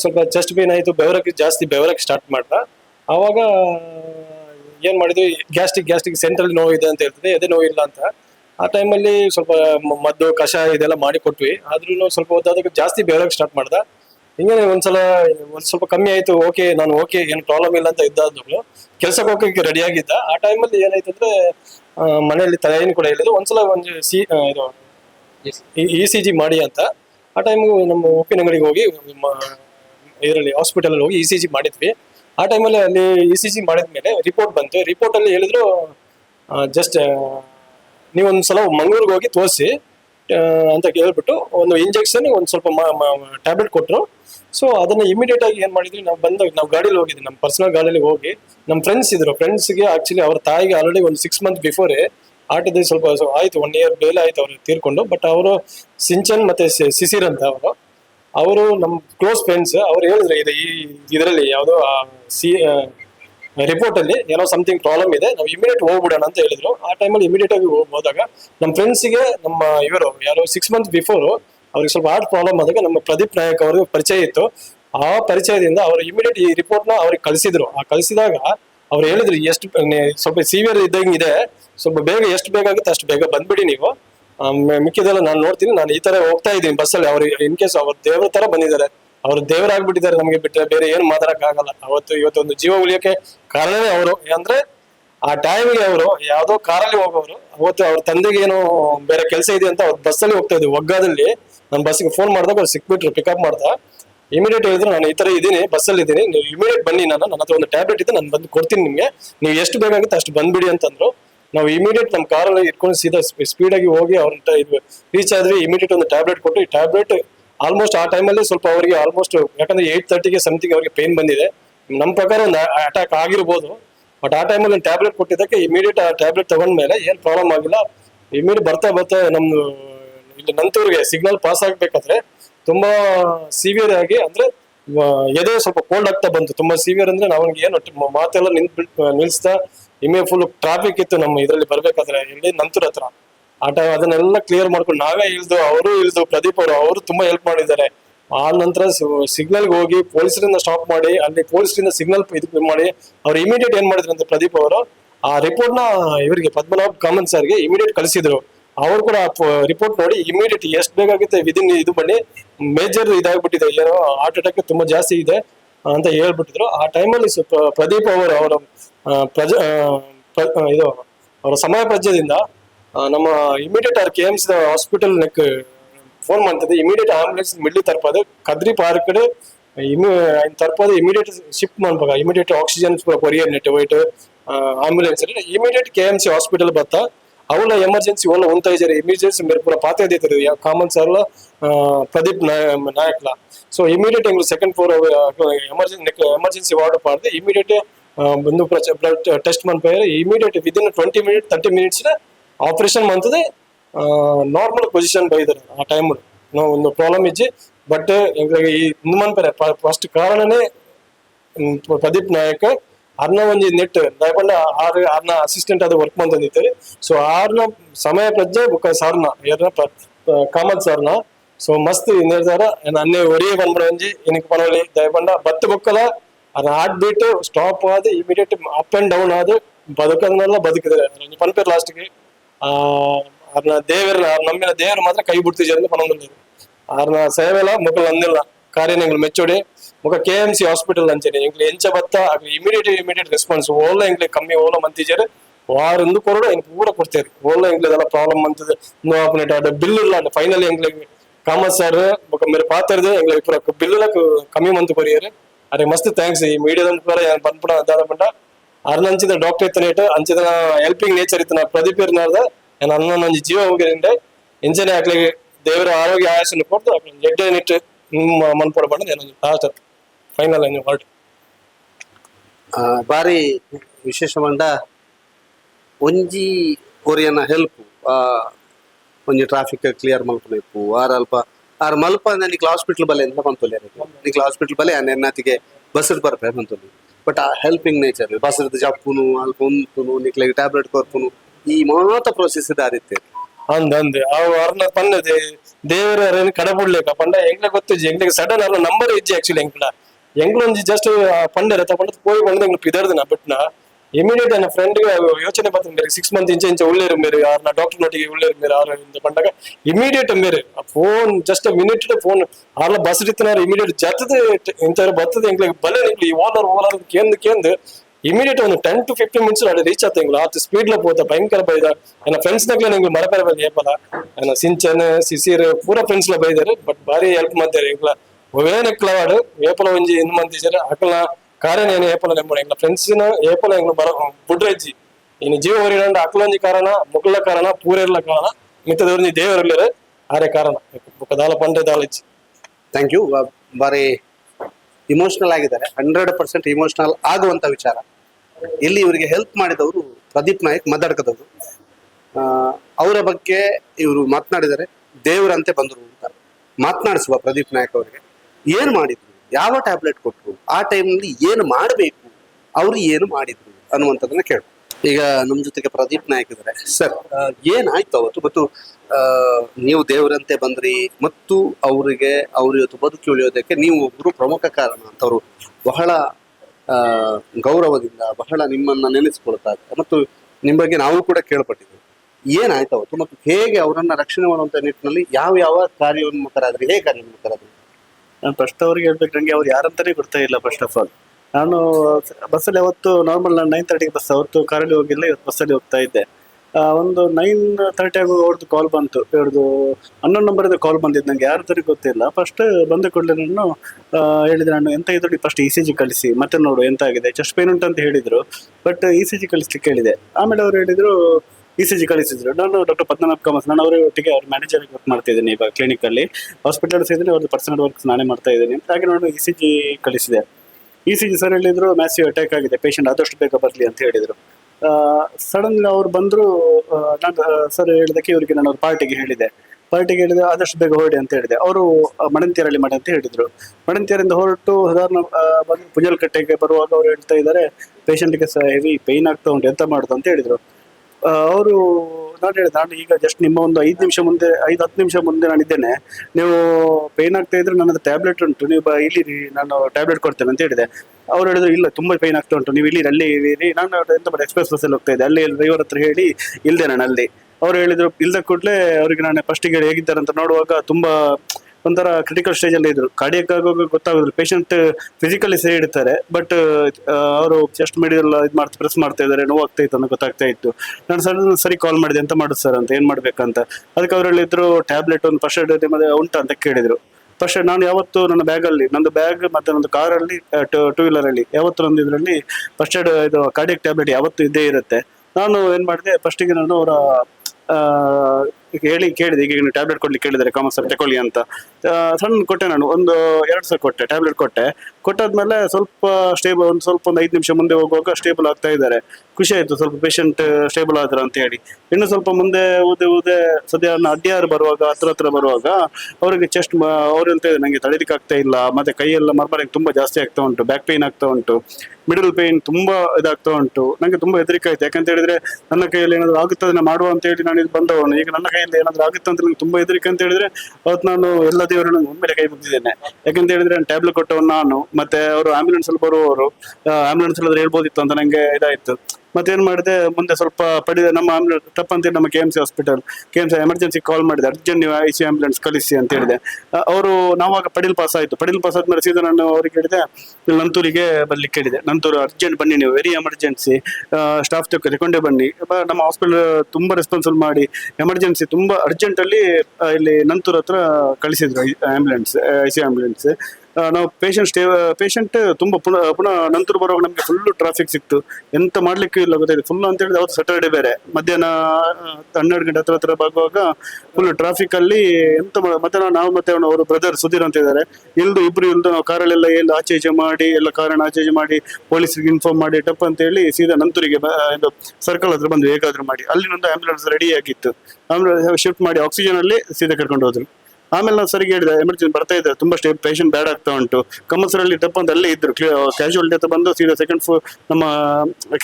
ಸ್ವಲ್ಪ ಚೆಸ್ಟ್ ಪೇನ್ ಆಯ್ತು, ಬೆವರಕ್ಕೆ ಜಾಸ್ತಿ ಬೆವರಕ್ಕೆ ಸ್ಟಾರ್ಟ್ ಮಾಡ್ದ. ಆವಾಗ, ಏನು ಮಾಡಿದ್ವಿ ಗ್ಯಾಸ್ಟ್ರಿಕ್ ಗ್ಯಾಸ್ಟ್ರಿಕ್ ಸೆಂಟ್ರಲ್ ಇದೆ ಅಂತ ಹೇಳ್ತದೆ ಎದೆ ಇಲ್ಲ ಅಂತ. ಆ ಟೈಮಲ್ಲಿ ಸ್ವಲ್ಪ ಮದ್ದು, ಕಷಾಯ ಇದೆಲ್ಲ ಮಾಡಿ ಕೊಟ್ವಿ. ಆದ್ರೂ ಸ್ವಲ್ಪ ಹೊತ್ತಾದಾಗ ಜಾಸ್ತಿ ಬೆವರಕ್ಕೆ ಸ್ಟಾರ್ಟ್ ಮಾಡ್ದ. ಹಿಂಗೆ ಒಂದ್ಸಲ ಒಂದ್ ಸ್ವಲ್ಪ ಕಮ್ಮಿ ಆಯ್ತು ಓಕೆ ನಾನು ಓಕೆ ಏನು ಪ್ರಾಬ್ಲಮ್ ಇಲ್ಲ ಅಂತ ಇದ್ದಾದ್ರು ಕೆಲ್ಸಕ್ಕೆ ಹೋಗಕ್ಕೆ ರೆಡಿ ಆಗಿದ್ದ. ಆ ಟೈಮಲ್ಲಿ ಏನಾಯ್ತು ಅಂದ್ರೆ ಮನೆಯಲ್ಲಿ ತಲೆಯನ್ನು ಕೂಡ ಹೇಳಿದ್ರು ಒಂದ್ಸಲ ಒಂದು ಸಿ ಇದು ಇ ಸಿ ಜಿ ಮಾಡಿ ಅಂತ. ಆ ಟೈಮ್ ನಮ್ಮ ಉಪ್ಪಿನಂಗಡಿಗೆ ಹೋಗಿ ಇದರಲ್ಲಿ ಹಾಸ್ಪಿಟಲ್ ಹೋಗಿ ಇ ಸಿ ಜಿ ಮಾಡಿದ್ವಿ. ಆ ಟೈಮಲ್ಲಿ ಅಲ್ಲಿ ಇ ಸಿ ಜಿ ಮಾಡಿದ್ಮೇಲೆ ರಿಪೋರ್ಟ್ ಬಂತು. ರಿಪೋರ್ಟ್ ಅಲ್ಲಿ ಹೇಳಿದ್ರು ಜಸ್ಟ್ ನೀವೊಂದು ಸಲ ಮಂಗಳೂರಿಗೆ ಹೋಗಿ ತೋರಿಸಿ ಅಂತ ಕೇಳ್ಬಿಟ್ಟು ಒಂದು ಇಂಜೆಕ್ಷನ್ ಒಂದು ಸ್ವಲ್ಪ ಟ್ಯಾಬ್ಲೆಟ್ ಕೊಟ್ಟರು ಸೊ ಅದನ್ನ ಇಮಿಡಿಯೇಟ್ ಆಗಿ ಏನ್ ಮಾಡಿದ್ವಿ, ನಾವು ಬಂದಾಗ ನಾವು ಗಾಡಿಯಲ್ಲಿ ಹೋಗಿದ್ವಿ ನಮ್ಮ ಪರ್ಸನಲ್ ಗಾಡಿಯಲ್ಲಿ ಹೋಗಿ. ನಮ್ಮ ಫ್ರೆಂಡ್ಸ್ ಇದ್ರು ಫ್ರೆಂಡ್ಸ್ಗೆ ಆಕ್ಚುಲಿ ಅವ್ರ ತಾಯಿಗೆ ಆಲ್ರೆಡಿ ಒಂದು ಸಿಕ್ಸ್ ಮಂತ್ ಬಿಫೋರ್ ಆಟದಲ್ಲಿ ಸ್ವಲ್ಪ ಆಯ್ತು ಒನ್ ಇಯರ್ ಬೇಲೆ ಆಯ್ತು ಅವ್ರು ತೀರ್ಕೊಂಡು ಬಟ್ ಅವರು ಸಿಂಚನ್ ಮತ್ತೆ ಸಿಸಿರ್ ಅಂತ ಅವರು ಅವರು ನಮ್ಮ ಕ್ಲೋಸ್ ಫ್ರೆಂಡ್ಸ್ ಅವ್ರು ಹೇಳಿದ್ರು, ಇದು ಈ, ಇದರಲ್ಲಿ ಯಾವುದೋ ಸಿ ರಿಪೋರ್ಟ್ ಅಲ್ಲಿ ಏನೋ ಸಮಥಿಂಗ್ ಪ್ರಾಬ್ಲಮ್ ಇದೆ, ನಾವು ಇಮಿಡಿಯೇಟ್ ಹೋಗ್ಬಿಡೋಣ ಅಂತ ಹೇಳಿದ್ರು. ಆ ಟೈಮಲ್ಲಿ ಇಮಿಡಿಯೇಟ್ ಆಗಿ ಹೋದಾಗ ನಮ್ಮ ಫ್ರೆಂಡ್ಸಿಗೆ ನಮ್ಮ ಇವರು ಯಾರೋ ಸಿಕ್ಸ್ ಮಂತ್ ಬಿಫೋರ್ ಅವ್ರಿಗೆ ಸ್ವಲ್ಪ ಹಾರ್ಟ್ ಪ್ರಾಬ್ಲಮ್ ಆದಾಗ ನಮ್ಮ ಪ್ರದೀಪ್ ನಾಯಕ್ ಅವ್ರಿಗೆ ಪರಿಚಯ ಇತ್ತು. ಆ ಪರಿಚಯದಿಂದ ಅವರು ಇಮಿಡಿಯೇಟ್ ಈ ರಿಪೋರ್ಟ್ನ ಅವ್ರಿಗೆ ಕಳಿಸಿದ್ರು. ಆ ಕಳಿಸಿದಾಗ ಅವ್ರು ಹೇಳಿದ್ರು, ಎಷ್ಟು ಸ್ವಲ್ಪ ಸಿವಿಯರ್ ಇದ್ದಂಗೆ ಇದೆ. ಸ್ವಲ್ಪ ಬೇಗ ಎಷ್ಟು ಬೇಗ ಆಗುತ್ತೆ ಅಷ್ಟು ಬೇಗ ಬಂದ್ಬಿಡಿ ನೀವು. ಮಿಕ್ಕಿದೆಲ್ಲ ನಾನು ನೋಡ್ತೀನಿ. ನಾನು ಈ ತರ ಹೋಗ್ತಾ ಇದ್ದೀನಿ ಬಸ್ಸಲ್ಲಿ ಅವ್ರು ಇನ್ ಕೇಸ್ ಅವ್ರ ದೇವ್ರ ತರ ಬಂದಿದ್ದಾರೆ. ಅವ್ರು ದೇವರಾಗ್ಬಿಟ್ಟಿದ್ದಾರೆ ನಮಗೆ ಬಿಟ್ಟರೆ ಬೇರೆ ಏನು ಮಾತಾಡಕ್ ಆಗಲ್ಲ ಅವತ್ತು ಇವತ್ತು ಒಂದು ಜೀವ ಉಳಿಯೋಕೆ ಕಾರಣನೇ ಅವರು. ಅಂದ್ರೆ ಆ ಟೈಮ್ಗೆ ಅವರು ಯಾವ್ದೋ ಕಾರಲ್ಲಿ ಹೋಗೋರು. ಅವತ್ತು ಅವ್ರ ತಂದೆಗೆ ಏನೋ ಬೇರೆ ಕೆಲಸ ಇದೆ ಅಂತ ಅವ್ರು ಬಸ್ಸಲ್ಲಿ ಹೋಗ್ತಾ ಇದ್ವಿ. ಒಗ್ಗಾದಲ್ಲಿ. ನಾನು ಬಸ್ಸಿಗೆ ಫೋನ್ ಮಾಡಿದಾಗ ಅವ್ರು ಸಿಕ್ಬಿಟ್ರು ಪಿಕಪ್ ಮಾಡ್ದೆ ಇಮಿಡಿಯೇಟ್ ಹೇಳಿದ್ರು, ನಾನು ಈ ತರ ಇದ್ದೀನಿ ಬಸ್ಸಲ್ಲಿ ಇದ್ದೀನಿ ನೀವು ಇಮಿಡಿಯೇಟ್ ಬನ್ನಿ ನಾನು ನನ್ನ ಹತ್ರ ಒಂದು ಟ್ಯಾಬ್ಲೆಟ್ ಇದೆ, ನಾನು ಬಂದು ಕೊಡ್ತೀನಿ ನಿಮಗೆ. ನೀವು ಎಷ್ಟು ಬೇಕಾಗುತ್ತೆ ಅಷ್ಟು ಬಂದ್ಬಿಡಿ ಅಂತಂದ್ರು. ನಾವು ಇಮಿಡಿಯೇಟ್ ನಮ್ಮ ಕಾರಲ್ಲಿ ಇಟ್ಕೊಂಡು ಸೀದಾ ಸ್ಪೀಡ್ ಆಗಿ ಹೋಗಿ ಅವ್ರ ಇದು ರೀಚ್ ಆದ್ವಿ. ಇಮಿಡಿಯೇಟ್ ಒಂದು ಟ್ಯಾಬ್ಲೆಟ್ ಕೊಟ್ಟು, ಈ ಟ್ಯಾಬ್ಲೆಟ್ ಆಲ್ಮೋಸ್ಟ್ ಆ ಟೈಮಲ್ಲಿ ಸ್ವಲ್ಪ ಅವರಿಗೆ ಆಲ್ಮೋಸ್ಟ್ ಯಾಕಂದ್ರೆ ಏಟ್ ತರ್ಟಿಗೆ ಸಮಥಿಂಗ್ ಅವರಿಗೆ ಪೇನ್ ಬಂದಿದೆ. ನಮ್ಮ ಪ್ರಕಾರ ಒಂದು ಅಟ್ಯಾಕ್ ಆಗಿರ್ಬೋದು. ಬಟ್ ಆ ಟೈಮಲ್ಲಿ ಒಂದು ಟ್ಯಾಬ್ಲೆಟ್ ಕೊಟ್ಟಿದ್ದಕ್ಕೆ ಇಮಿಡಿಯೇಟ್ ಆ ಟ್ಯಾಬ್ಲೆಟ್ ತಗೊಂಡ್ಮೇಲೆ ಏನು ಪ್ರಾಬ್ಲಮ್ ಆಗಿಲ್ಲ. ಇಮಿಡಿಯೇಟ್ ಬರ್ತಾ ಬರ್ತಾ ನಮ್ದು ಇಲ್ಲಿ ನಂತೂರಿಗೆ ಸಿಗ್ನಲ್ ಪಾಸ್ ಆಗ್ಬೇಕಾದ್ರೆ ತುಂಬಾ ಸಿವಿಯರ್ ಆಗಿ ಅಂದ್ರೆ ಎದೆ ಸ್ವಲ್ಪ ಕೋಲ್ಡ್ ಆಗ್ತಾ ಬಂತು. ತುಂಬಾ ಸಿವಿಯರ್ ಅಂದ್ರೆ ನಾವನ್ಗೆ ಏನು ಮಾತೆಲ್ಲ ನಿಂತ್ ನಿಲ್ಸ್ತಾ ಇಮ್ಮೆ ಫುಲ್ ಟ್ರಾಫಿಕ್ ಇತ್ತು ನಮ್ಮ ಇದರಲ್ಲಿ ಬರ್ಬೇಕಾದ್ರೆ ಇಲ್ಲಿ ನಂತೂರ್ ಹತ್ರ. ಆಟ ಅದನ್ನೆಲ್ಲ ಕ್ಲಿಯರ್ ಮಾಡ್ಕೊಂಡು ನಾವೇ ಇಳ್ದು, ಅವರು ಇಳ್ದು, ಪ್ರದೀಪ್ ಅವರು ಅವರು ತುಂಬಾ ಹೆಲ್ಪ್ ಮಾಡಿದ್ದಾರೆ. ಆ ನಂತರ ಸಿಗ್ನಲ್ ಹೋಗಿ ಪೊಲೀಸರಿಂದ ಸ್ಟಾಪ್ ಮಾಡಿ, ಅಲ್ಲಿ ಪೊಲೀಸರಿಂದ ಸಿಗ್ನಲ್ ಇದು ಮಾಡಿ, ಅವ್ರು ಇಮಿಡಿಯೇಟ್ ಏನ್ ಮಾಡಿದ್ರು ಅಂತ ಪ್ರದೀಪ್ ಅವರು, ಆ ರಿಪೋರ್ಟ್ನ ಇವರಿಗೆ ಪದ್ಮನಾಭ್ ಕಾಮನ್ ಸರ್ಗೆ ಇಮಿಡಿಯೇಟ್ ಕಳಿಸಿದ್ರು. ಅವ್ರು ಕೂಡ ರಿಪೋರ್ಟ್ ನೋಡಿ ಇಮಿಡಿಯೇಟ್ ಎಷ್ಟು ಬೇಕಾಗುತ್ತೆ ವಿದಿನ್ ಇದು ಬನ್ನಿ ಮೇಜರ್ ಇದಾಗ್ಬಿಟ್ಟಿದೆ ಏನೋ ಹಾರ್ಟ್ ಅಟ್ಯಾಕ್ ತುಂಬಾ ಜಾಸ್ತಿ ಇದೆ ಅಂತ ಹೇಳ್ಬಿಟ್ಟಿದ್ರು ಆ ಟೈಮಲ್ಲಿ ಸ್ವಲ್ಪ ಪ್ರದೀಪ್ ಅವರು ಅವರ ಪ್ರಜ ಇದು ಅವರ ಸಮಯ ಪ್ರಜ್ಯದಿಂದ ನಮ್ಮ ಇಮಿಡಿಯೇಟ್ ಅವ್ರ K M C hospital phone ಮಾಡ್ತಿದ್ದೆ ಇಮಿಡಿಯೇಟ್ ಆಂಬುಲೆನ್ಸ್ ಮಿಡ್ಲಿ ತರ್ಪದು ಕದ್ರಿ ಪಾರ್ಕ್ ಕಡೆ ಇಮಿ ತರ್ಪದು ಇಮಿಡಿಯೇಟ್ ಶಿಫ್ಟ್ ಮಾಡ್ಬೇಕು ಇಮಿಡಿಯೇಟ್ ಆಕ್ಸಿಜನ್ ಕೊರಿಯರ್ ನೆಟ್ white ambulance immediate K M C hospital ಬರ್ತಾ ಅವನ್ನ ಎಮರ್ಜೆನ್ಸಿ ಒಳ್ಳೆ ಒಂತ ಇದ್ದಾರೆ ಎಮರ್ಜೆನ್ಸಿ ಮೇರೆ ಪೂರ ಪಾತ್ರೆ ಕಾಮನ್ ಸರ್ಲ ಪ್ರದೀಪ್ ನಾಯಕ್ಲ. So immediate ಎಂಗ್ second floor emergency emergency ward ಪಾಡ್ದೆ immediate ಬಂದು ಬ್ಲಡ್ ಟೆಸ್ಟ್ ಮಾಡ್ತಾರೆ immediate within twenty minute thirty minutes operation ಮಾಡ್ತದೆ. ನಾರ್ಮಲ್ ಪೊಸಿಷನ್ ಬೈದಾರೆ ಆ ಟೈಮ್ ಒಂದು ಪ್ರಾಬ್ಲಮ್ ಇಜ್ಜಿ. ಬಟ್ ಈ ಮನ್ ಮನ್ಪೇರೆ ಫಸ್ಟ್ ಕಾರಣನೇ ಪ್ರದೀಪ್ ನಾಯಕ್ ಅರ್ನ ಒಂಜಿ ನೆಟ್ ದಾಯಪಂಡ ಆರ್, ಆರ್ನ ಅಸಿಸ್ಟೆಂಟ್ ಆದ ವರ್ಕ್ ಮಂತಂದಿತ್ತೇವೆ ಸೊ ಆರ್ನ ಸಮಯ ಪ್ರಜ್ಞೆ, ಬೊಕ ಸಾರ್ನ ಏರ್ನ ಕಾಮತ್ ಸಾರ್ನ. ಸೊ ಮಸ್ತ್ ನಿರ್ಧಾರ ಅನ್ನೆ ಒರಿಯೇ ಬಂದ್ಬಿಡ ಒಂಜಿ, ಏನಕ್ಕೆ ಪರವಲಿ ದಯಪಂಡ ಬತ್ತು ಬೊಕ್ಕಲ ಅದ ಹಾರ್ಟ್ ಬೀಟ್ ಸ್ಟಾಪ್ ಆದ ಇಮಿಡಿಯೇಟ್ ಅಪ್ ಅಂಡ್ ಡೌನ್ ಆದ ಬದುಕದನ್ನೆಲ್ಲ ಬದುಕಿದ್ರೆ. ಪನ್ಪೇರ್ ಲಾಸ್ಟ್ಗೆ ಆ, ಅರ್ನ ದೇವರ ನಮ್ಮಿನ ದೇವರು ಮಾತ್ರ ಕೈ ಬಿಡ್ತಿದ್ದಾರೆ ಪನೊಂದಿಲ್ಲ ಆರ್ನ ಸೇವೆಲ ಮಕ್ಕಳು ಅಂದಿಲ್ಲ ಕಾರ್ಯನಿಗಳು ಮೆಚ್ಚೋಡಿ. ಬೊಕ ಕೆ ಎಂ ಸಿ ಹಾಸ್ಪಿಟಲ್ ಅಂಚನೆ ಎಂಕ್ಲೆ ಎಂಚ ಬತ್ತ ಅಕ್ಲೆ ಇಮಿಡಿಯೇಟ್ ಇಮಿಡಿಯೇಟ್ ರೆಸ್ಪಾನ್ಸ್ ಓಲ ಎಂಕ್ಲೆ ಕಮ್ಮಿ ಓಲ ಮಂತಿಜೆರ್ ವಾರಂದು ಕೊರಡು ಎಂಕ್ ಪೂರ ಕೊಡ್ತೇರಿ ಓಲ ಎಂಕ್ಲೆ ಅದೆಲ್ಲ ಪ್ರಾಬ್ಲಮ್ ಮಂತದ ನೋ ಆಪನೇಟ್ ಆಡ ಬಿಲ್ ಇಲ್ಲ ಫೈನಲಿ ಎಂಕ್ಲೆ ಕಾಮತ್ ಸರ್ ಬೊಕ ಮೇರೆ ಪಾತರ್ದು ಎಂಕ್ಲೆ ಪೂರ ಬಿಲ್ಲ ಕಮ್ಮಿ ಮಂತ್ ಕೊರಿಯರ್ ಅರೆ ಮಸ್ತ್ ಥ್ಯಾಂಕ್ಸ್ ಈ ಮೀಡಿಯಾದ ಮುಖಾರ ಬಂದ್ಬಿಡ ಅದಾದ ಬಂಡ ಅರ್ನ ಅಂಚಿದ ಡಾಕ್ಟರ್ ಇತ್ತನೇಟ್ ಅಂಚಿದ ಹೆಲ್ಪಿಂಗ್ ನೇಚರ್ ಇತ್ತ ಪ್ರದೀಪ್ ಇರ್ನಾರ್ದ. ನಾನು ಅನ್ನ ನನ್ನ ಜೀವ ಹೋಗಿರಿಂದ ಇಂಜನೆ ಆಗ್ಲಿ ದೇವರ ಆರೋಗ್ಯ ಆಯಸ್ಸನ್ನು ಕೊಟ್ಟು ಜಡ್ಡೆ ನಿಟ್ಟು ಮನ್ಪಡ ಬಂದ ನಾನು ಲಾಸ್ಟ್ ಫೈನಲ್ ಏನು ವರ್ಡ್ ಆ, ಬಾರಿ ವಿಶೇಷ ಪಂಡ ಒಂಜಿ ಕೊರಿಯನ ಹೆಲ್ಪ್ ಒಂಜಿ ಟ್ರಾಫಿಕ್ ಕ್ಲಿಯರ್ ಮಲ್ಪಬೇಕು ಆರ್ ಅಲ್ಪ ಆರ್ ಮಲ್ಪ ನಿಕ್ಲ ಹಾಸ್ಪಿಟಲ್ ಬಲೆ ಎಂತ ಬಂತೊಲೆ ನಿಕ್ಲ ಹಾಸ್ಪಿಟಲ್ ಬಲೆ ಎನ್ನತಿಗೆ ಬಸ್ ಬರ್ಪೆ ಬಂತೊಲಿ ಬಟ್ ಆ ಹೆಲ್ಪಿಂಗ್ ನೇಚರ್ ಬಸ್ ಜಪ್ಪುನು ಅಲ್ಪ ಉಂತುನು ನಿಕ್ಲೆಗ್ ಟ್ಯಾಬ್ಲೆಟ್ ಕೊರ್ಪುನು ಈ ಮಾತ ಪ್ರೊಸೆಸ್ ದಾರಿತ್ತೆ ಅಂದ್ ಅಂದ್ ಅವು ಅರ್ನ ಪನ್ನದೆ ದೇವರ ಕಡಬುಡ್ಲೇಕ ಪಂಡ ಎಂಗ್ಲ ಗೊತ್ತಿಜ್ಜಿ ಎಂಗ್ಲಿಗೆ ಸಡನ್ ಅವ್ರ ನಂಬರ್ ಇಜ್ಜಿ ಆಕ್ಚುಲಿ ಎಂಗ್ಲ ಎಂಗ್ಲೊಂಜಿ ಜಸ್ಟ್ ಪಂಡರ ತಕೊಂಡ ಪೋಯಿ ಬಂದ ಎಂಗ್ಲ ಪಿದರ್ದನ ಬಟ್ನ ಇಮಿಡಿಯೇಟ್ ನನ್ನ ಫ್ರೆಂಡ್ ಯೋಚನೆ ಬರ್ತದೆ ಸಿಕ್ಸ್ ಮಂತ್ ಇಂಚೆ ಇಂಚೆ ಉಳ್ಳೇರು ಮೇರೆ ಯಾರನ್ನ ಡಾಕ್ಟರ್ ನೊಟ್ಟಿಗೆ ಉಳ್ಳೇರು ಮೇರೆ ಆರು ಇಂದ ಬಂದಾಗ ಇಮಿಡಿಯೇಟ್ ಮೇರೆ ಫೋನ್ ಜಸ್ಟ್ ಮಿನಿಟ್ ಫೋನ್ ಆರ್ಲ ಬಸ್ ಇರ್ತಾರ ಇಮಿಡಿಯೇಟ್ ಜತ್ತದ ಇಂಥ ಬರ್ತದೆ ಎಂಗ್ಲಿಗೆ ಬಲೆ ಎಂಗ್ಲಿ ಓಲರ್ ಓಲರ್ ಕೇಂದ್ ಕೇಂದ್ ಇಮಿಡಿಯೇಟ್ ಒಂದು ಟೆನ್ ಟು ಫಿಫ್ಟೀನ್ ಮಿನಿಟ್ಸ್ ಅಲ್ಲಿ ರೀಚ್ ಆತಂಗ್ಲ ಆತ ಸ್ಪೀಡ್ ಲ ಪೋತ ಭಯಂಕರ ಬೈದ ನನ್ನ ಫ್ರೆಂಡ್ಸ್ ನಗ್ಲ ನಂಗೆ ಮರಪರ ಬೈದ ಏಪಲ ನನ್ನ ಸಿಂಚನ್ ಸಿಸಿರ್ ಪೂರ ಫ್ರೆಂಡ್ಸ್ ಲ ಬೈದಾರೆ ಬಟ್ ಬಾರಿ ಹೆಲ್ಪ್ ಮಾಡ್ತಾರೆ ಎಂಗ್ಲ ಒವೇನ ಕ್ಲವಾಡು ಏಪಲ ಒಂಜಿ ಹೆಣ್ಮಂತೀಜರ್ ಅಕಲ ಕಾರಣ ಏನು ಏಪಲ ಎಂಗ್ಲ ಫ್ರೆಂಡ್ಸ್ ಏಪಲ ಎಂಗ್ಲ ಬರ ಬುಡ್ರೆಜ್ಜಿ ಇನ್ನು ಜೀವ ಹೊರಿರಂಡ ಅಕಲೊಂಜಿ ಕಾರಣ ಮುಕ್ಲ ಕಾರಣ ಪೂರೆರ್ಲ ಕಾರಣ ಮಿತ್ತದವ್ರನಿ ದೇವರಲ್ಲರೆ ಆರೆ ಕಾರಣ ಪಂಡೆ ದಾಲ ಇಜ್ಜಿ ಥ್ಯಾಂಕ್ ಯು ಬಾರಿ ಇಮೋಷನಲ್ ಆಗಿದ್ದಾರೆ. ಹಂಡ್ರೆಡ್ ಪರ್ಸೆಂಟ್ ಇಮೋಷನಲ್ ಆಗುವಂತ ವಿಚಾರ. ಇಲ್ಲಿ ಇವರಿಗೆ ಹೆಲ್ಪ್ ಮಾಡಿದವರು ಪ್ರದೀಪ್ ನಾಯಕ್ ಮದಡ್ಕದವರು ಆ, ಅವರ ಬಗ್ಗೆ ಇವರು ಮಾತನಾಡಿದರೆ ದೇವರಂತೆ ಬಂದರು ಅಂತ. ಮಾತನಾಡಿಸುವ ಪ್ರದೀಪ್ ನಾಯಕ್ ಅವರಿಗೆ. ಏನು ಮಾಡಿದ್ರು? ಯಾವ ಟ್ಯಾಬ್ಲೆಟ್ ಕೊಟ್ಟರು ಆ ಟೈಮ್ನಲ್ಲಿ ಏನು ಮಾಡಬೇಕು? ಅವರು ಏನು ಮಾಡಿದ್ರು ಅನ್ನುವಂಥದ್ದನ್ನ ಕೇಳು ಈಗ ನಮ್ಮ ಜೊತೆಗೆ ಪ್ರದೀಪ್ ನಾಯಕ್ ಇದ್ದಾರೆ ಸರ್ ಏನಾಯ್ತು ಅವತ್ತು? ಮತ್ತು ನೀವು ದೇವರಂತೆ ಬಂದ್ರಿ ಮತ್ತು ಅವರಿಗೆ ಅವ್ರ ಇವತ್ತು ಬದುಕಿ ಉಳಿಯೋದಕ್ಕೆ ನೀವು ಒಬ್ರು ಪ್ರಮುಖ ಕಾರಣ ಅಂತವರು ಬಹಳ ಗೌರವದಿಂದ, ಬಹಳ ನಿಮ್ಮನ್ನ ನೆನೆಸ್ಕೊಳ್ತಾ ಮತ್ತು ನಿಮ್ಮ ಬಗ್ಗೆ ನಾವು ಕೂಡ ಕೇಳ್ಪಟ್ಟಿದ್ದೀವಿ. ಏನಾಯ್ತು ಅವತ್ತು? ಮತ್ತು ಹೇಗೆ ಅವರನ್ನ ರಕ್ಷಣೆ ಮಾಡುವಂತ ನಿಟ್ಟಿನಲ್ಲಿ ಯಾವ ಯಾವ ಕಾರ್ಯೋನ್ಮುಖರಾದ್ರಿ? ಹೇಗೆ ಕಾರ್ಯೋನ್ಮುಖರಾದ್ರಿ? ನಾನು ಫಸ್ಟ್ ಅವ್ರಿಗೆ ಹೇಳ್ಬೇಕು ನನಗೆ ಅವ್ರು ಯಾರಂತಾನೆ ಗೊತ್ತೇ ಇಲ್ಲ ಫಸ್ಟ್ ಆಫ್ ಆಲ್ ನಾನು ಬಸ್ಸಲ್ಲಿ ಅವತ್ತು ನಾರ್ಮಲ್ ನಾನು ನೈನ್ ತರ್ಟಿಗೆ ಬಸ್ ಅವತ್ತು ಕಾರಲ್ಲಿ ಹೋಗಿಲ್ಲ, ಇವತ್ತು ಬಸ್ಸಲ್ಲಿ ಹೋಗ್ತಾ ಇದ್ದೆ. ಒಂದು ನೈನ್ ತರ್ಟಿ ಆಗಿ ಅವ್ರದ್ದು ಕಾಲ್ ಬಂತು ಇವ್ರದ್ದು ಹನ್ನೊಂದು ನಂಬರಿಂದ ಕಾಲ್ ಬಂದಿದ್ದು, ನಂಗೆ ಯಾರ ಗೊತ್ತಿಲ್ಲ. ಫಸ್ಟ್ ಬಂದ ಕೂಡಲೇ ನಾನು ಹೇಳಿದೆ ನಾನು, ಎಂತ ಇದ್ರು ಫಸ್ಟ್ ಇ ಸಿ ಜಿ ಕಳಿಸಿ, ಮತ್ತೆ ನೋಡು ಎಂತ ಆಗಿದೆ ಚೆಸ್ಟ್ ಪೇನ್ ಉಂಟು ಅಂತ ಹೇಳಿದ್ರು ಬಟ್ ಇ ಸಿ ಜಿ ಕಳಿಸ್ಲಿಕ್ಕೆ ಹೇಳಿದೆ. ಆಮೇಲೆ ಅವ್ರು ಹೇಳಿದ್ರು ಇ ಸಿ ಜಿ ಕಳಿಸಿದ್ರು. ನಾನು ಡಾಕ್ಟರ್ ಪದ್ಮನಾಭ್ ಕಾಮತ್ ನಾನು ಅವರ ಒಟ್ಟಿಗೆ ಅವ್ರ ಮ್ಯಾನೇಜರ್ ವರ್ಕ್ ಮಾಡ್ತಾ ಇದ್ದೀನಿ ಇವಾಗ ಕ್ಲಿನಿಕ್ ಅಲ್ಲಿ. ಹಾಸ್ಪಿಟಲ್ಸ್ ಇದ್ದೀನಿ ಅವ್ರದ್ದು ಪರ್ಸನಲ್ ವರ್ಕ್ ನಾನೇ ಮಾಡ್ತಾ ಇದ್ದೀನಿ ಹಾಗೆ ನಾನು ಇ ಸಿ ಜಿ ಕಳಿಸಿದೆ. ಇ ಸಿ ಜಿ ಸರ್ ಹೇಳಿದ್ರು ಮ್ಯಾಸಿವ್ ಅಟ್ಯಾಕ್ ಆಗಿದೆ. ಪೇಷಂಟ್ ಆದಷ್ಟು ಬೇಗ ಬರಲಿ ಅಂತ ಹೇಳಿದ್ರು. ಸಡನ್ಲಿ ಅವ್ರು ಬಂದ್ರು ನಾನು ಸರ್ ಹೇಳಿದಕ್ಕೆ ಇವರಿಗೆ ನಾನು ಅವ್ರ ಪಾರ್ಟಿಗೆ ಹೇಳಿದೆ. ಪಾರ್ಟಿಗೆ ಹೇಳಿದೆ, ಆದಷ್ಟು ಬೇಗ ಹೊರಡಿ ಅಂತ ಹೇಳಿದೆ. ಅವರು ಮಣಂತಿಯರಲ್ಲಿ ಮಾಡಿ ಅಂತ ಹೇಳಿದ್ರು. ಮಣಂತಿಯರಿಂದ ಹೊರಟು ಸಾಧಾರಣ ಬಂದು ಬಂದು ಪುಜಲ್ಕಟ್ಟೆಗೆ ಬರುವಾಗ ಅವ್ರು ಹೇಳ್ತಾ ಇದ್ದಾರೆ ಪೇಷಂಟ್ಗೆ ಸಹ ಹೆವಿ ಪೇಯ್ನ್ ಆಗ್ತಾ ಉಂಟು. ಎಂತ ಮಾಡುದು? ಅಂತ ಹೇಳಿದ್ರು. ಅವರು ನಾನು ಹೇಳಿದೆ, ನಾನು ಈಗ ಜಸ್ಟ್ ನಿಮ್ಮ ಒಂದು ಐದು ನಿಮಿಷ ಮುಂದೆ, ಐದು ಹತ್ತು ನಿಮಿಷ ಮುಂದೆ ನಾನು ಇದ್ದೇನೆ. ನೀವು ಪೇನ್ ಆಗ್ತಾ ಇದ್ರೆ ನನ್ನದು ಟ್ಯಾಬ್ಲೆಟ್ ಉಂಟು. ನೀವು ಬ- ಇಲ್ಲಿರಿ ನಾನು ಟ್ಯಾಬ್ಲೆಟ್ ಕೊಡ್ತೇನೆ ಅಂತ ಹೇಳಿದೆ. ಅವ್ರು ಹೇಳಿದ್ರು, ಇಲ್ಲ, ತುಂಬ ಪೇನ್ ಆಗ್ತಾ ಉಂಟು. ನೀವು ಇಲ್ಲಿ, ಅಲ್ಲಿ ಇರಿ ನಾನು ಎಂತ ಮಾಡಿ ಎಕ್ಸ್ಪ್ರೆಸ್ ಬಸ್ಸಲ್ಲಿ ಹೋಗ್ತಾ ಇದ್ದೆ. ಅಲ್ಲಿ ಡ್ರೈವರ್ ಹತ್ರ ಹೇಳಿ ಇಲ್ಲದೆ ನಾನು ಅಲ್ಲಿ. ಅವ್ರು ಹೇಳಿದ್ರು, ಇಲ್ದ ಕೂಡಲೇ ಅವರಿಗೆ ನಾನು ಫಸ್ಟಿಗೆ ಹೇಗಿದ್ದಾರೆ ಅಂತ ನೋಡುವಾಗ ತುಂಬಾ ಒಂಥರ ಕ್ರಿಟಿಕಲ್ ಸ್ಟೇಜ್ ಅಲ್ಲಿ ಇದ್ರು. ಕಾರ್ಡಿಯಕ್ ಆಗುವಾಗ ಗೊತ್ತಾಗೋದಿಲ್ಲ. ಪೇಷಂಟ್ ಫಿಸಿಕಲಿ ಸರಿ ಇಡ್ತಾರೆ. ಬಟ್ ಅವರು ಚೆಸ್ಟ್ ಮೆಡಿಯಲ್ಲ ಇದು ಮಾಡ್ತಾ ಪ್ರೆಸ್ ಮಾಡ್ತಾ ಇದ್ದಾರೆ. ನೋವಾಗ್ತಾ ಇತ್ತು ಅಂತ ಗೊತ್ತಾಗ್ತಾ ಇತ್ತು. ನಾನು ಸಡನ್ ಸರಿ ಕಾಲ್ ಮಾಡಿದೆ. ಎಂತ ಮಾಡುದು ಸರ್ ಅಂತ? ಏನು ಮಾಡ್ಬೇಕಂತ? ಅದಕ್ಕೆ ಅವರಲ್ಲಿ ಇದ್ರು ಟ್ಯಾಬ್ಲೆಟ್ ಒಂದು ಫಸ್ಟ್ ಏಡ್ ನಿಮ್ಮದು ಉಂಟು ಅಂತ ಕೇಳಿದ್ರು. ಫಸ್ಟ್ ನಾನು ಯಾವತ್ತು ನನ್ನ ಬ್ಯಾಗ್ ಅಲ್ಲಿ, ನಂದು ಬ್ಯಾಗ್ ಮತ್ತೆ ನಂದು ಕಾರಲ್ಲಿ ಟೂ ವೀಲರ್ ಅಲ್ಲಿ, ಯಾವತ್ತು ನಂದು ಇದರಲ್ಲಿ ಫಸ್ಟ್ ಏಡ್ ಇದು ಕಾರ್ಡಿಯಕ್ ಟ್ಯಾಬ್ಲೆಟ್ ಯಾವತ್ತು ಇದ್ದೇ ಇರುತ್ತೆ. ನಾನು ಏನು ಮಾಡಿದೆ ಫಸ್ಟಿಗೆ ನಾನು ಅವರ ಹೇಳಿ ಕೇಳಿದೆ. ಈಗ ಟ್ಯಾಬ್ಲೆಟ್ ಕೊಡ್ಲಿಕ್ಕೆ ಕೇಳಿದ್ದಾರೆ ಕಾಮರ್ಸ್ ಸರ್ ತಗೊಳ್ಳಿ ಅಂತ. ಸಣ್ಣ ಕೊಟ್ಟೆ ನಾನು. ಒಂದು ಎರಡು ಸಾವಿರ ಕೊಟ್ಟೆ ಟ್ಯಾಬ್ಲೆಟ್ ಕೊಟ್ಟೆ. ಕೊಟ್ಟಾದ್ಮೇಲೆ ಸ್ವಲ್ಪ ಸ್ಟೇಬಲ್ ಒಂದು ಸ್ವಲ್ಪ ಒಂದು ಐದು ನಿಮಿಷ ಮುಂದೆ ಹೋಗುವಾಗ ಸ್ಟೇಬಲ್ ಆಗ್ತಾ ಇದ್ದಾರೆ. ಖುಷಿ ಆಯ್ತು. ಸ್ವಲ್ಪ ಪೇಷಂಟ್ ಸ್ಟೇಬಲ್ ಆದ್ರ ಅಂತ ಹೇಳಿ. ಇನ್ನು ಸ್ವಲ್ಪ ಮುಂದೆ ಊದೆ ಊದೆ ಸದ್ಯ ಅಡ್ಡಿಯಾರು ಬರುವಾಗ, ಹತ್ರ ಹತ್ರ ಬರುವಾಗ, ಅವರಿಗೆ ಚೆಸ್ಟ್ ಅವ್ರು ಹೇಳ್ತಾ ಇದ್ದಾರೆ, ನಂಗೆ ತಡಿಲಿಕ್ಕೆ ಆಗ್ತಾ ಇಲ್ಲ. ಮತ್ತೆ ಕೈಯೆಲ್ಲ ಮರ್ಮರಿಗೆ ತುಂಬಾ ಜಾಸ್ತಿ ಆಗ್ತಾ ಉಂಟು. ಬ್ಯಾಕ್ ಪೇನ್ ಆಗ್ತಾ ಉಂಟು. ಮಿಡಲ್ ಪೇನ್ ತುಂಬಾ ಇದಾಗ್ತಾ ಉಂಟು. ನಂಗೆ ತುಂಬಾ ಹೆದರಿಕೆ ಆಯ್ತು. ಯಾಕಂತ ಹೇಳಿದ್ರೆ ನನ್ನ ಕೈಯಲ್ಲಿ ಏನಾದ್ರು ಆಗುತ್ತದೆ ಮಾಡುವ ಅಂತ ಹೇಳಿ ನಾನು ಇದು ಬಂದವನು. ಈಗ ನನ್ನ ಕೈಯಲ್ಲಿ ಏನಾದ್ರು ಆಗುತ್ತೆ ಅಂತ ನಂಗೆ ತುಂಬಾ ಹೆದರಿಕೆ ಅಂತ ಹೇಳಿದ್ರೆ ಅವತ್ತು ನಾನು ಎಲ್ಲ ದೇವರನ್ನು ಒಮ್ಮೆಲೆ ಕೈ ಮುಗಿದಿದ್ದೇನೆ. ಯಾಕಂತ ಹೇಳಿದ್ರೆ ನಾನು ಟ್ಯಾಬ್ಲೆಟ್ ಕೊಟ್ಟವನು ನಾನು. ಮತ್ತೆ ಅವರು ಆಂಬ್ಯುಲೆನ್ಸ್ ಅಲ್ಲಿ ಬರುವವರು ಆಂಬ್ಯುಲೆನ್ಸ್ ಅಲ್ಲಿ ಹೇಳ್ಬೋದಿತ್ತು ಅಂತ ನಂಗೆ ಇದಾಯ್ತು. ಮತ್ತೆ ಏನ್ ಮಾಡಿದೆ, ಮುಂದೆ ಸ್ವಲ್ಪ ಪಡೆದ, ನಮ್ಮ ಆಂಬ್ಯುಲೆನ್ಸ್ ತಪ್ಪಂತ ನಮ್ಮ K M C hospital K M C emergency call ಮಾಡಿದೆ ಅರ್ಜೆಂಟ್ ನೀವು ಐ ಸಿ ಆಂಬ್ಯುಲೆನ್ಸ್ ಕಳಿಸಿ ಅಂತ ಹೇಳಿದೆ. ಅವರು ನಾವಾಗ ಪಡಿಲ್ ಪಾಸ್ ಆಯ್ತು. ಪಡಿಲ್ ಪಾಸ್ ಆದ್ಮೇಲೆ ಸೀದಾ ನಾನು ಅವ್ರಿಗೆ ಹೇಳಿದೆ, ನಂತೂರಿಗೆ ಬರ್ಲಿಕ್ಕೆ ಹೇಳಿದೆ. ನಂತೂರು ಅರ್ಜೆಂಟ್ ಬನ್ನಿ ನೀವು ವೆರಿ ಎಮರ್ಜೆನ್ಸಿ ಸ್ಟಾಫ್ ತಗೊಂಡೇ ಬನ್ನಿ. ನಮ್ಮ ಹಾಸ್ಪಿಟಲ್ ತುಂಬಾ ರೆಸ್ಪಾನ್ಸಿಬಲ್ ಮಾಡಿ ಎಮರ್ಜೆನ್ಸಿ ತುಂಬಾ ಅರ್ಜೆಂಟ್ ಅಲ್ಲಿ ಇಲ್ಲಿ ನಂತೂರ್ ಹತ್ರ ಕಳಿಸಿದ್ರು ಆಂಬ್ಯುಲೆನ್ಸ್ ಐ ಸಿ ಆಂಬ್ಯುಲೆನ್ಸ್ ನಾವು ಪೇಷಂಟ್ ಸ್ಟೇ ಪೇಷಂಟ್ ತುಂಬ ಪುನಃ ಪುನಃ ನಂತರ ಬರುವಾಗ ನಮಗೆ ಫುಲ್ ಟ್ರಾಫಿಕ್ ಸಿಕ್ತು. ಎಂತ ಮಾಡ್ಲಿಕ್ಕೆ ಇಲ್ಲ ಗೊತ್ತಾಯ್ತು. ಫುಲ್ ಅಂತ ಹೇಳಿದ್ರೆ ಅವತ್ತು ಸ್ಯಾಟರ್ಡೆ ಬೇರೆ. ಮಧ್ಯಾಹ್ನ ಹನ್ನೆರಡು ಗಂಟೆ ಹತ್ರ ಹತ್ರ ಬಾಗುವಾಗ ಫುಲ್ ಟ್ರಾಫಿಕ್ ಅಲ್ಲಿ ಎಂತ ಮತ್ತೆ ನಾವು- ಮತ್ತೆ ಅವರು ಬ್ರದರ್ ಸುಧೀರ್ ಅಂತ ಇದ್ದಾರೆ. ಇಲ್ದು ಇಬ್ರು ಇಲ್ದು ನಾವು ಕಾರಲ್ಲೆಲ್ಲ ಎಲ್ಲ ಆಚೆ ಈಚೆ ಮಾಡಿ, ಎಲ್ಲ ಕಾರನ್ನು ಆಚೆ ಈಚೆ ಮಾಡಿ, ಪೊಲೀಸರಿಗೆ ಇನ್ಫಾರ್ಮ್ ಮಾಡಿ, ಟಪ್ ಅಂತ ಹೇಳಿ ಸೀದಾ ನಂತೂರಿಗೆ ಇದು ಸರ್ಕಲ್ ಹತ್ರ ಬಂದು ಹೇಗಾದ್ರೂ ಮಾಡಿ. ಅಲ್ಲಿನೊಂದು ಆಂಬ್ಯುಲೆನ್ಸ್ ರೆಡಿ ಆಗಿತ್ತು. ಆಮೇಲೆ ಶಿಫ್ಟ್ ಮಾಡಿ ಆಕ್ಸಿಜನ್ ಅಲ್ಲಿ ಸೀದಾ ಕರ್ಕೊಂಡು ಹೋದ್ರು. ಆಮೇಲೆ ನಾವು ಸರಿಗೆ ಹೇಳಿದೆ, ಎಮರ್ಜೆನ್ಸಿ ಬರ್ತಾ ಇದೆ, ತುಂಬಾ ಸ್ಟೇ ಪೇಷಂಟ್ ಬ್ಯಾಡ್ ಆಗ್ತಾ ಉಂಟು. ಕಮಲ್ಸರಲ್ಲಿ ಡೆಪ್ ಅಂತ ಅಲ್ಲೇ ಇದ್ರು ಕ್ಯಾಶುವಲ್ ಡೆತ್ ಬಂದು ಸೀದಾ ಸೆಕೆಂಡ್ ಫ್ಲೋರ್ ನಮ್ಮ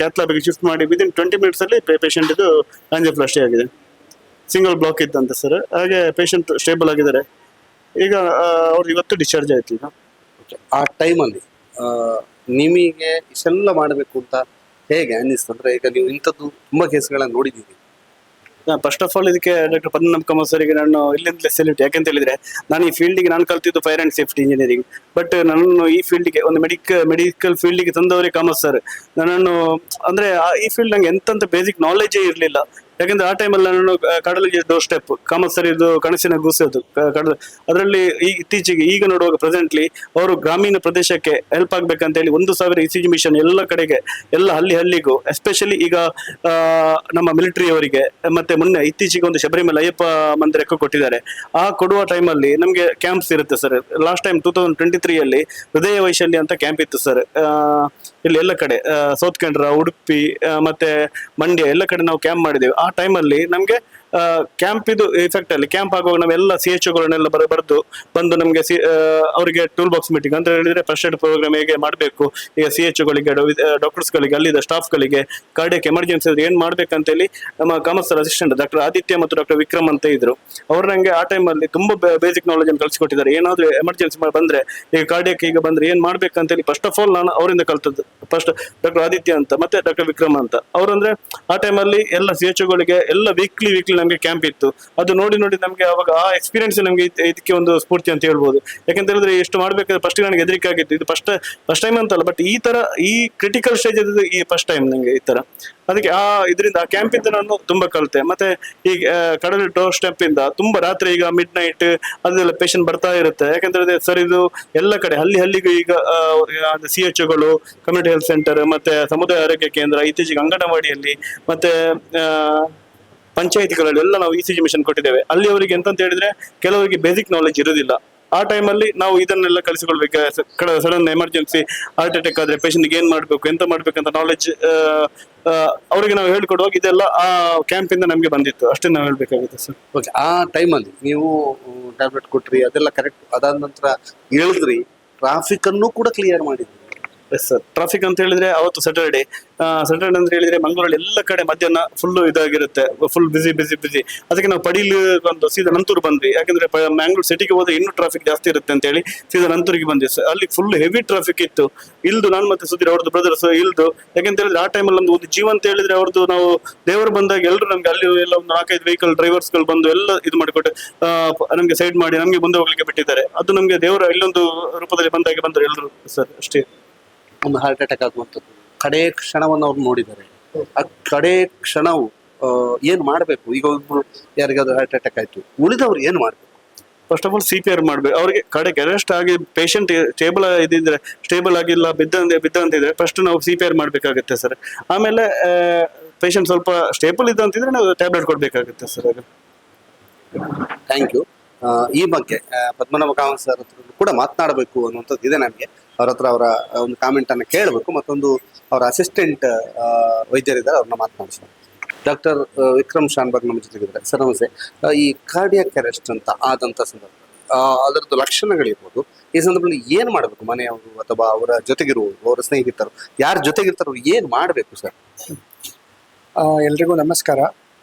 ಕ್ಯಾತ್ಲಾಬಿಗೆ ಶಿಫ್ಟ್ ಮಾಡಿ ವಿದಿನ್ ಟ್ವೆಂಟಿ ಮಿನಿಟ್ಸ್ ಅಲ್ಲಿ ಪೇಷಂಟ್ ಇದು ಆಂಜಿಯೋಪ್ಲಾಸ್ಟಿ ಆಗಿದೆ. ಸಿಂಗಲ್ ಬ್ಲಾಕ್ ಇದ್ದಂತೆ ಸರ್ ಹಾಗೆ ಪೇಷಂಟ್ ಸ್ಟೇಬಲ್ ಆಗಿದ್ದಾರೆ. ಈಗ ಅವ್ರು ಇವತ್ತು ಡಿಸ್ಚಾರ್ಜ್ ಆಯ್ತು ಈಗ. ಆ ಟೈಮಲ್ಲಿ ನಿಮಗೆ ಇಷ್ಟೆಲ್ಲ ಮಾಡಬೇಕು ಅಂತ ಹೇಗೆ ಅನ್ನಿಸ್ತು? ಅಂದ್ರೆ ಈಗ ನೀವು ಇಂಥದ್ದು ತುಂಬಾ ಕೇಸ್ಗಳನ್ನ ನೋಡಿದ್ದೀರಿ. ಫಸ್ಟ್ ಆಫ್ ಆಲ್ ಇದಕ್ಕೆ ಡಾಕ್ಟರ್ ಪದ್ಮನಾಭ ಕಮಲ್ ಸರಿಗೆ ನಾನು ಇಲ್ಲಿಂದಲೇ ಸೆಲ್ಯೂಟ್ ಯಾಕಂತ ಹೇಳಿದ್ರೆ, ನಾನು ಈ ಫೀಲ್ಡಿಗೆ ನಾನು ಕಲ್ತಿದ್ದು fire and safety engineering but ನನ್ನನ್ನು ಈ ಫೀಲ್ಡಿಗೆ ಒಂದು ಮೆಡಿಕಲ್ ಮೆಡಿಕಲ್ ಫೀಲ್ಡಿಗೆ ತಂದವರೇ ಕಾಮರ್ಸ್ ಸರ್ ನನ್ನನ್ನು ಅಂದ್ರೆ ಈ ಫೀಲ್ಡ್ ನಂಗೆ ಎಂತಂತ ಬೇಸಿಕ್ ನಾಲೆಜೇ ಇರಲಿಲ್ಲ. ಯಾಕಂದ್ರೆ ಆ ಟೈಮಲ್ಲಿ ನಾನು ಕಡಲಿಗೆ ಡೋರ್ ಸ್ಟೆಪ್ ಕಾಮರ್ಸ್ ಸರ್ ಇದು ಕನಸಿನ ಗುಸೋದು ಕಡಲ, ಅದರಲ್ಲಿ ಈ, ಇತ್ತೀಚೆಗೆ ಈಗ ನೋಡುವಾಗ ಪ್ರೆಸೆಂಟ್ಲಿ ಅವರು ಗ್ರಾಮೀಣ ಪ್ರದೇಶಕ್ಕೆ ಹೆಲ್ಪ್ ಆಗ್ಬೇಕಂತ ಹೇಳಿ ಒಂದು ಸಾವಿರ ಇ ಸಿ ಮಿಷನ್ ಎಲ್ಲ ಕಡೆಗೆ, ಎಲ್ಲ ಹಳ್ಳಿ ಹಳ್ಳಿಗೂ ಎಸ್ಪೆಷಲಿ ಈಗ ನಮ್ಮ ಮಿಲಿಟರಿ ಅವರಿಗೆ, ಮತ್ತೆ ಮೊನ್ನೆ ಇತ್ತೀಚೆಗೆ ಒಂದು ಶಬರಿಮಲೆ ಅಯ್ಯಪ್ಪ ಮಂದಿರಕ್ಕೆ ಕೊಟ್ಟಿದ್ದಾರೆ. ಆ ಕೊಡುವ ಟೈಮಲ್ಲಿ ನಮಗೆ ಕ್ಯಾಂಪ್ಸ್ ಇರುತ್ತೆ sir last time two thousand twenty three ಅಲ್ಲಿ, ಹೃದಯ ವೈಶಲ್ಯ ಅಂತ ಕ್ಯಾಂಪ್ ಇತ್ತು ಸರ್ ಇಲ್ಲಿ ಎಲ್ಲ ಕಡೆ ಸೌತ್ ಕೆನರಾ ಉಡುಪಿ ಮತ್ತೆ ಮಂಡ್ಯ ಎಲ್ಲ ಕಡೆ ನಾವು ಕ್ಯಾಂಪ್ ಮಾಡಿದ್ದೇವೆ. ಆ ಟೈಮಲ್ಲಿ ನಮಗೆ ಕ್ಯಾಂಪ್ ಇದು ಇಫೆಕ್ಟ್ ಅಲ್ಲಿ ಕ್ಯಾಂಪ್ ಆಗುವಾಗ ನಾವೆಲ್ಲ ಸಿ ಎಚ್ ಗಳನ್ನೆಲ್ಲ ಬರ, ಬರೆದು ಬಂದು ನಮಗೆ ಸಿ ಅವರಿಗೆ ಟೂಲ್ ಬಾಕ್ಸ್ ಮೀಟಿಂಗ್ ಅಂತ ಹೇಳಿದ್ರೆ ಫಸ್ಟ್ ಏಡ್ ಪ್ರೋಗ್ರಾಮ್ ಹೇಗೆ ಮಾಡಬೇಕು? ಈಗ ಸಿ ಎಚ್ ಗಳಿಗೆ ಡಾಕ್ಟರ್ಸ್ಗಳಿಗೆ ಅಲ್ಲಿದ್ದ ಸ್ಟಾಫ್ಗಳಿಗೆ ಕಾರ್ಡಿಯಕ್ ಎಮರ್ಜೆನ್ಸಿ ಏನ್ ಮಾಡ್ಬೇಕಂತ ಹೇಳಿ ನಮ್ಮ ಕಾಮರ್ಸ್ ಅಸಿಸ್ಟೆಂಟ್ ಡಾಕ್ಟರ್ ಆದಿತ್ಯ ಮತ್ತು ಡಾಕ್ಟರ್ ವಿಕ್ರಮ್ ಅಂತ ಇದ್ರು. ಅವ್ರು ನಂಗೆ ಆ ಟೈಮಲ್ಲಿ ತುಂಬಾ ಬೇಸಿಕ್ ನಾಲೆಜ್ ಅನ್ನು ಕಲಿಸಿಕೊಟ್ಟಿದ್ದಾರೆ ಏನಾದ್ರೂ ಎಮರ್ಜೆನ್ಸಿ ಬಂದ್ರೆ, ಈಗ ಕಾರ್ಡಿಯಕ್ ಈಗ ಬಂದ್ರೆ ಏನ್ ಮಾಡ್ಬೇಕಂತ ಹೇಳಿ ಫಸ್ಟ್ ಆಫ್ ಆಲ್ ನಾನು ಅವರಿಂದ ಕಲ್ತದ್ದು. ಫಸ್ಟ್ ಡಾಕ್ಟರ್ ಆದಿತ್ಯ ಅಂತ ಮತ್ತೆ ಡಾಕ್ಟರ್ ವಿಕ್ರಮ್ ಅಂತ. ಅವ್ರಂದ್ರೆ ಆ ಟೈಮಲ್ಲಿ ಎಲ್ಲ ಸಿ ಎಚ್ ಗಳಿಗೆ ಎಲ್ಲ ವೀಕ್ಲಿ ವೀಕ್ಲಿ ನಮಗೆ ಕ್ಯಾಂಪ್ ಇತ್ತು. ಅದು ನೋಡಿ ನೋಡಿ ನಮಗೆ ಅವಾಗ ಆ ಎಕ್ಸ್ಪೀರಿಯನ್ಸ್ ನಮಗೆ ಇದಕ್ಕೆ ಒಂದು ಸ್ಫೂರ್ತಿ ಅಂತ ಹೇಳ್ಬೋದು. ಯಾಕಂತ ಹೇಳಿದ್ರೆ ಎಷ್ಟು ಮಾಡ್ಬೇಕಾದ್ರೆ ಫಸ್ಟ್ ನನಗೆ ಹೆದರಿಕೆ ಆಗಿತ್ತು ಇದು ಫಸ್ಟ್ ಫಸ್ಟ್ ಟೈಮ್ ಅಂತಲ್ಲ ಬಟ್ ಈ ತರ ಈ ಕ್ರಿಟಿಕಲ್ ಸ್ಟೇಜ್ ಇದ್ದು ಈ ಫಸ್ಟ್ ಟೈಮ್ ನಂಗೆ ಈ ತರ. ಅದಕ್ಕೆ ಆ ಇದರಿಂದ, ಆ ಕ್ಯಾಂಪ್ ಇಂದ ನಾನು ತುಂಬಾ ಕಲಿತೆ. ಮತ್ತೆ ಈ ಕಡಲ ಡೋರ್ ಸ್ಟೆಪ್ ಇಂದ ತುಂಬಾ ರಾತ್ರಿ ಈಗ ಮಿಡ್ ನೈಟ್ ಅದೆಲ್ಲ ಪೇಷಂಟ್ ಬರ್ತಾ ಇರುತ್ತೆ. ಯಾಕಂತ ಹೇಳಿದ್ರೆ ಸರ್ ಇದು ಎಲ್ಲ ಕಡೆ ಹಳ್ಳಿ ಹಳ್ಳಿಗೂ ಈಗ ಸಿ ಎಚ್ ಒಗಳು ಕಮ್ಯುನಿಟಿ ಹೆಲ್ತ್ ಸೆಂಟರ್ ಮತ್ತೆ ಸಮುದಾಯ ಆರೋಗ್ಯ ಕೇಂದ್ರ, ಇತ್ತೀಚೆಗೆ ಅಂಗನವಾಡಿಯಲ್ಲಿ, ಮತ್ತೆ ಪಂಚಾಯಿತಿಗಳಲ್ಲಿ ಎಲ್ಲ ನಾವು ಇ ಸಿ ಜಿ ಮಿಷನ್ ಕೊಟ್ಟಿದ್ದೇವೆ. ಅಲ್ಲಿ ಅವರಿಗೆ ಎಂತಂತ ಹೇಳಿದ್ರೆ ಕೆಲವರಿಗೆ ಬೇಸಿಕ್ ನಾಲೆಜ್ ಇರೋದಿಲ್ಲ. ಆ ಟೈಮಲ್ಲಿ ನಾವು ಇದನ್ನೆಲ್ಲ ಕಲಿಸಿಕೊಳ್ಬೇಕು. ಸಡನ್ ಎಮರ್ಜೆನ್ಸಿ ಹಾರ್ಟ್ ಅಟ್ಯಾಕ್ ಆದ್ರೆ ಪೇಷಂಟ್ಗೆ ಏನ್ ಮಾಡ್ಬೇಕು, ಎಂತ ಮಾಡ್ಬೇಕಂತ ನಾಲೆಜ್ ಅವರಿಗೆ ನಾವು ಹೇಳ್ಕೊಡುವಾಗ ಇದೆಲ್ಲ ಆ ಕ್ಯಾಂಪ್ ಇಂದ ನಮಗೆ ಬಂದಿತ್ತು. ಅಷ್ಟೇ ನಾವು ಹೇಳ್ಬೇಕಾಗುತ್ತೆ ಸರ್. ಓಕೆ ಆ ಟೈಮಲ್ಲಿ ನೀವು ಟ್ಯಾಬ್ಲೆಟ್ ಕೊಟ್ರಿ, ಅದೆಲ್ಲ ಕರೆಕ್ಟ್ ಅದಾದ ನಂತರ ಹೇಳಿದ್ರಿ ಟ್ರಾಫಿಕ್ ಅನ್ನು ಕೂಡ ಕ್ಲಿಯರ್ ಮಾಡಿದ್ರಿ. ಎಸ್ ಟ್ರಾಫಿಕ್ ಅಂತ ಹೇಳಿದ್ರೆ ಅವತ್ತು ಸ್ಯಾಟರ್ಡೆ ಸ್ಯಾಟರ್ಡೆ ಅಂತ ಹೇಳಿದ್ರೆ ಮಂಗಳೂರಲ್ಲಿ ಎಲ್ಲ ಕಡೆ ಮಧ್ಯಾಹ್ನ ಫುಲ್ ಇದಾಗಿರುತ್ತೆ. ಫುಲ್ ಬಿಸಿ ಬಿಸಿ ಬಿಸಿ ಅದಕ್ಕೆ ನಾವು ಪಡೀಲು ಬಂದು ಸೀದಾ ನಂತೂರು ಬಂದ್ವಿ. ಯಾಕಂದ್ರೆ ಮ್ಯಾಂಗ್ಳೂರ್ ಸಿಟಿಗೆ ಹೋದ್ರೆ ಇನ್ನೂ ಟ್ರಾಫಿಕ್ ಜಾಸ್ತಿ ಇರುತ್ತೆ ಅಂತ ಹೇಳಿ ಸೀದಾ ನಂತೂರಿಗೆ ಬಂದ್ವಿ. ಸರ್ ಅಲ್ಲಿ ಫುಲ್ ಹೆವಿ ಟ್ರಾಫಿಕ್ ಇತ್ತು. ಇಲ್ದು ನಾನು ಮತ್ತೆ ಸುಧೀರ್ ಅವ್ರದ್ದು ಬ್ರದರ್ಸ್ ಇಲ್ದು. ಯಾಕಂತ ಹೇಳಿದ್ರೆ ಆ ಟೈಮಲ್ಲಿ ಒಂದು ಒಂದು ಜೀವ ಅಂತ ಹೇಳಿದ್ರೆ ಅವ್ರದ್ದು ನಾವು ದೇವರು ಬಂದಾಗ ಎಲ್ಲರೂ ನಮ್ಗೆ ಅಲ್ಲಿ ಎಲ್ಲ ಒಂದು ನಾಲ್ಕೈದು ವೆಹಿಕಲ್ ಡ್ರೈವರ್ಸ್ಗಳು ಬಂದು ಎಲ್ಲ ಇದು ಮಾಡಿಕೊಟ್ಟು ನಮ್ಗೆ ಸೈಡ್ ಮಾಡಿ ನಮ್ಗೆ ಮುಂದೆ ಹೋಗ್ಲಿಕ್ಕೆ ಬಿಟ್ಟಿದ್ದಾರೆ. ಅದು ನಮ್ಗೆ ದೇವರ ಇಲ್ಲೊಂದು ರೂಪದಲ್ಲಿ ಬಂದಾಗ ಬಂದರು ಎಲ್ಲರೂ ಸರ್ ಅಷ್ಟೇ. ಒಂದು ಹಾರ್ಟ್ ಅಟ್ಯಾಕ್ ಆಗುವಂಥದ್ದು. ಕಡೆ ಕ್ಷಣವನ್ನು ಅವ್ರು ನೋಡಿದ್ದಾರೆ. ಆ ಕಡೆ ಕ್ಷಣವು ಏನು ಮಾಡಬೇಕು? ಈಗ ಒಬ್ರು ಯಾರಿಗಾದ್ರೂ ಹಾರ್ಟ್ ಅಟ್ಯಾಕ್ ಆಯ್ತು. ಉಳಿದವ್ರು ಏನು ಮಾಡಬೇಕು? First of all C P R ಮಾಡಬೇಕು. ಅವ್ರಿಗೆ ಕಡೆಗೆ ಅರೆಸ್ಟ್ ಆಗಿ ಪೇಷಂಟ್ ಸ್ಟೇಬಲ್ ಇದ್ದಿದ್ರೆ ಸ್ಟೇಬಲ್ ಆಗಿಲ್ಲ ಬಿದ್ದಂತೆ ಬಿದ್ದಂತಿದ್ರೆ ಫಸ್ಟ್ ನಾವು ಸಿ ಪಿ ಆರ್ ಮಾಡಬೇಕಾಗುತ್ತೆ ಸರ್ ಆಮೇಲೆ ಪೇಷಂಟ್ ಸ್ವಲ್ಪ ಸ್ಟೇಬಲ್ ಇದ್ದಂತಿದ್ರೆ ನಾವು ಟ್ಯಾಬ್ಲೆಟ್ ಕೊಡಬೇಕಾಗುತ್ತೆ ಸರ್ ಅದು. ಥ್ಯಾಂಕ್ ಯು ಈ ಬಗ್ಗೆ ಪದ್ಮನಾಭ ಕಾಮತ್ ಸರ್ ಹತ್ರ ಕೂಡ ಮಾತನಾಡಬೇಕು ಅನ್ನುವಂಥದ್ದು ಇದೆ ನನಗೆ ಅವ್ರ ಹತ್ರ ಅವರ ಒಂದು ಕಾಮೆಂಟ್ ಅನ್ನ ಕೇಳಬೇಕು, ಮತ್ತೊಂದು ಅವರ ಅಸಿಸ್ಟೆಂಟ್ ವೈದ್ಯರಿದ್ದಾರೆ, ಅವ್ರನ್ನ ಮಾತನಾಡಿಸ್ತಾರೆ ಡಾಕ್ಟರ್ ವಿಕ್ರಮ್ ಶಾನ್ಬಾಗ್ ನಮ್ಮ ಜೊತೆಗಿದ್ದಾರೆ. ಸರ್, ನಮಸ್ತೆ. ಈ ಕಾರ್ಡಿಯಾಕ್ ಅರೆಸ್ಟ್ ಅಂತ ಆದಂತ ಸಂದರ್ಭ ಅದರದ್ದು ಲಕ್ಷಣಗಳಿರ್ಬೋದು. ಈ ಸಂದರ್ಭದಲ್ಲಿ ಏನ್ ಮಾಡಬೇಕು? ಮನೆಯವರು ಅಥವಾ ಅವರ ಜೊತೆಗಿರುವವರು, ಅವರ ಸ್ನೇಹಿತರು, ಯಾರ ಜೊತೆಗಿರ್ತಾರೋ ಏನ್ ಮಾಡಬೇಕು, ಸರ್? ಎಲ್ರಿಗೂ ನಮಸ್ಕಾರ.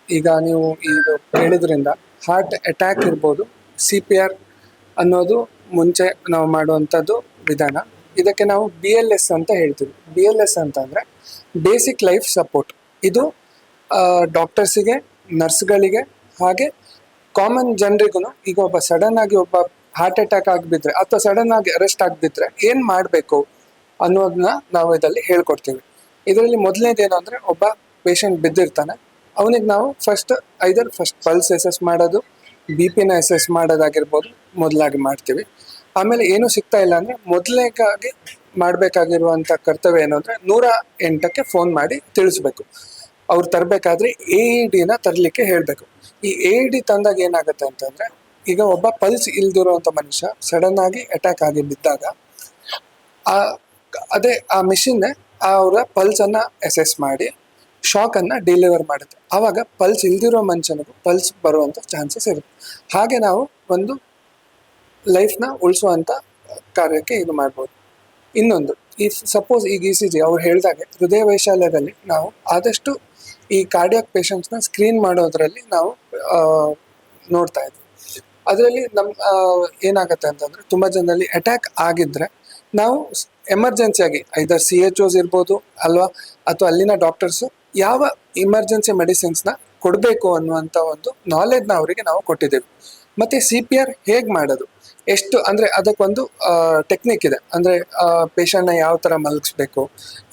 ಈಗ ನೀವು ಈಗ ಹೇಳಿದ್ರಿಂದ ಹಾರ್ಟ್ ಅಟ್ಯಾಕ್ ಇರ್ಬೋದು ಸಿ ಪಿ ಆರ್ ಅನ್ನೋದು ಮುಂಚೆ ನಾವು ಮಾಡುವಂಥದ್ದು ವಿಧಾನ. ಇದಕ್ಕೆ ನಾವು ಬಿ ಎಲ್ ಎಸ್ ಅಂತ ಹೇಳ್ತೀವಿ. ಬಿ ಎಲ್ ಎಸ್ ಅಂತಂದರೆ ಬೇಸಿಕ್ ಲೈಫ್ ಸಪೋರ್ಟ್ ಇದು ಡಾಕ್ಟರ್ಸಿಗೆ ನರ್ಸ್ಗಳಿಗೆ ಹಾಗೆ ಕಾಮನ್ ಜನರಿಗೂ ಈಗ ಒಬ್ಬ ಸಡನ್ ಆಗಿ ಒಬ್ಬ ಹಾರ್ಟ್ ಅಟ್ಯಾಕ್ ಆಗಿಬಿಟ್ರೆ ಅಥವಾ ಸಡನ್ ಆಗಿ ಅರೆಸ್ಟ್ ಆಗಿಬಿಟ್ರೆ ಏನು ಮಾಡಬೇಕು ಅನ್ನೋದನ್ನ ನಾವು ಇದರಲ್ಲಿ ಹೇಳ್ಕೊಡ್ತೀವಿ. ಇದರಲ್ಲಿ ಮೊದಲನೇದೇನು ಅಂದರೆ ಒಬ್ಬ ಪೇಷಂಟ್ ಬಿದ್ದಿರ್ತಾನೆ. ಅವನಿಗೆ ನಾವು first either first pulse assess ಮಾಡೋದು ಬಿ ಪಿನ ಎಸೆಸ್ ಮಾಡೋದಾಗಿರ್ಬೋದು, ಮೊದಲಾಗಿ ಮಾಡ್ತೀವಿ. ಆಮೇಲೆ ಏನು ಸಿಗ್ತಾ ಇಲ್ಲ ಅಂದ್ರೆ ಮೊದಲನೇಗಾಗಿ ಮಾಡಬೇಕಾಗಿರುವಂಥ ಕರ್ತವ್ಯ ಏನು ಅಂದ್ರೆ ನೂರ ಎಂಟಕ್ಕೆ ಫೋನ್ ಮಾಡಿ ತಿಳಿಸ್ಬೇಕು. ಅವ್ರು ತರಬೇಕಾದ್ರೆ ಎ ಡಿನ ತರಲಿಕ್ಕೆ ಹೇಳಬೇಕು. ಈ ಎ ಡಿ ತಂದಾಗ ಏನಾಗುತ್ತೆ ಅಂತಂದ್ರೆ ಈಗ ಒಬ್ಬ ಪಲ್ಸ್ ಇಲ್ದಿರುವಂಥ ಮನುಷ್ಯ ಸಡನ್ ಆಗಿ ಅಟ್ಯಾಕ್ ಆಗಿ ಬಿದ್ದಾಗ ಆ ಅದೇ ಆ ಮಿಷಿನ್ ಅವರ ಪಲ್ಸನ್ನು ಅಸೆಸ್ ಮಾಡಿ ಶಾಕನ್ನು ಡೆಲಿವರ್ ಮಾಡುತ್ತೆ. ಆವಾಗ ಪಲ್ಸ್ ಇಲ್ದಿರೋ ಮನುಷ್ಯನಿಗೂ ಪಲ್ಸ್ ಬರುವಂಥ ಚಾನ್ಸಸ್ ಇರುತ್ತೆ. ಹಾಗೆ ನಾವು ಒಂದು ಲೈಫ್ನ ಉಳಿಸುವಂಥ ಕಾರ್ಯಕ್ಕೆ ಇದು ಮಾಡ್ಬೋದು. ಇನ್ನೊಂದು, ಈ ಸಪೋಸ್ ಈಗ ಇ ಸಿ ಜಿ ಅವ್ರು ಹೇಳಿದಾಗೆ ಹೃದಯ ವೈಶಾಲ್ಯದಲ್ಲಿ ನಾವು ಆದಷ್ಟು ಈ ಕಾರ್ಡಿಯಾಕ್ ಪೇಷಂಟ್ಸ್ನ ಸ್ಕ್ರೀನ್ ಮಾಡೋದ್ರಲ್ಲಿ ನಾವು ನೋಡ್ತಾ ಇದ್ವಿ. ಅದರಲ್ಲಿ ನಮ್ಮ ಏನಾಗುತ್ತೆ ಅಂತಂದ್ರೆ ತುಂಬ ಜನರಲ್ಲಿ ಅಟ್ಯಾಕ್ ಆಗಿದ್ರೆ ನಾವು ಎಮರ್ಜೆನ್ಸಿಯಾಗಿ ಐದರ್ ಸಿ ಎಚ್ ಓಸ್ ಇರ್ಬೋದು ಅಲ್ವಾ, ಅಥವಾ ಅಲ್ಲಿನ ಡಾಕ್ಟರ್ಸು ಯಾವ ಎಮರ್ಜೆನ್ಸಿ ಮೆಡಿಸಿನ್ಸ್ನ ಕೊಡಬೇಕು ಅನ್ನುವಂಥ ಒಂದು ನಾಲೆಜ್ನ ಅವರಿಗೆ ನಾವು ಕೊಟ್ಟಿದ್ದೇವೆ. ಮತ್ತು ಸಿ ಪಿ ಆರ್ ಹೇಗೆ ಮಾಡೋದು? ಎಷ್ಟು, ಅಂದರೆ ಅದಕ್ಕೊಂದು ಟೆಕ್ನಿಕ್ ಇದೆ. ಅಂದರೆ ಪೇಷಂಟ್ನ ಯಾವ ಥರ ಮಲಗಿಸ್ಬೇಕು,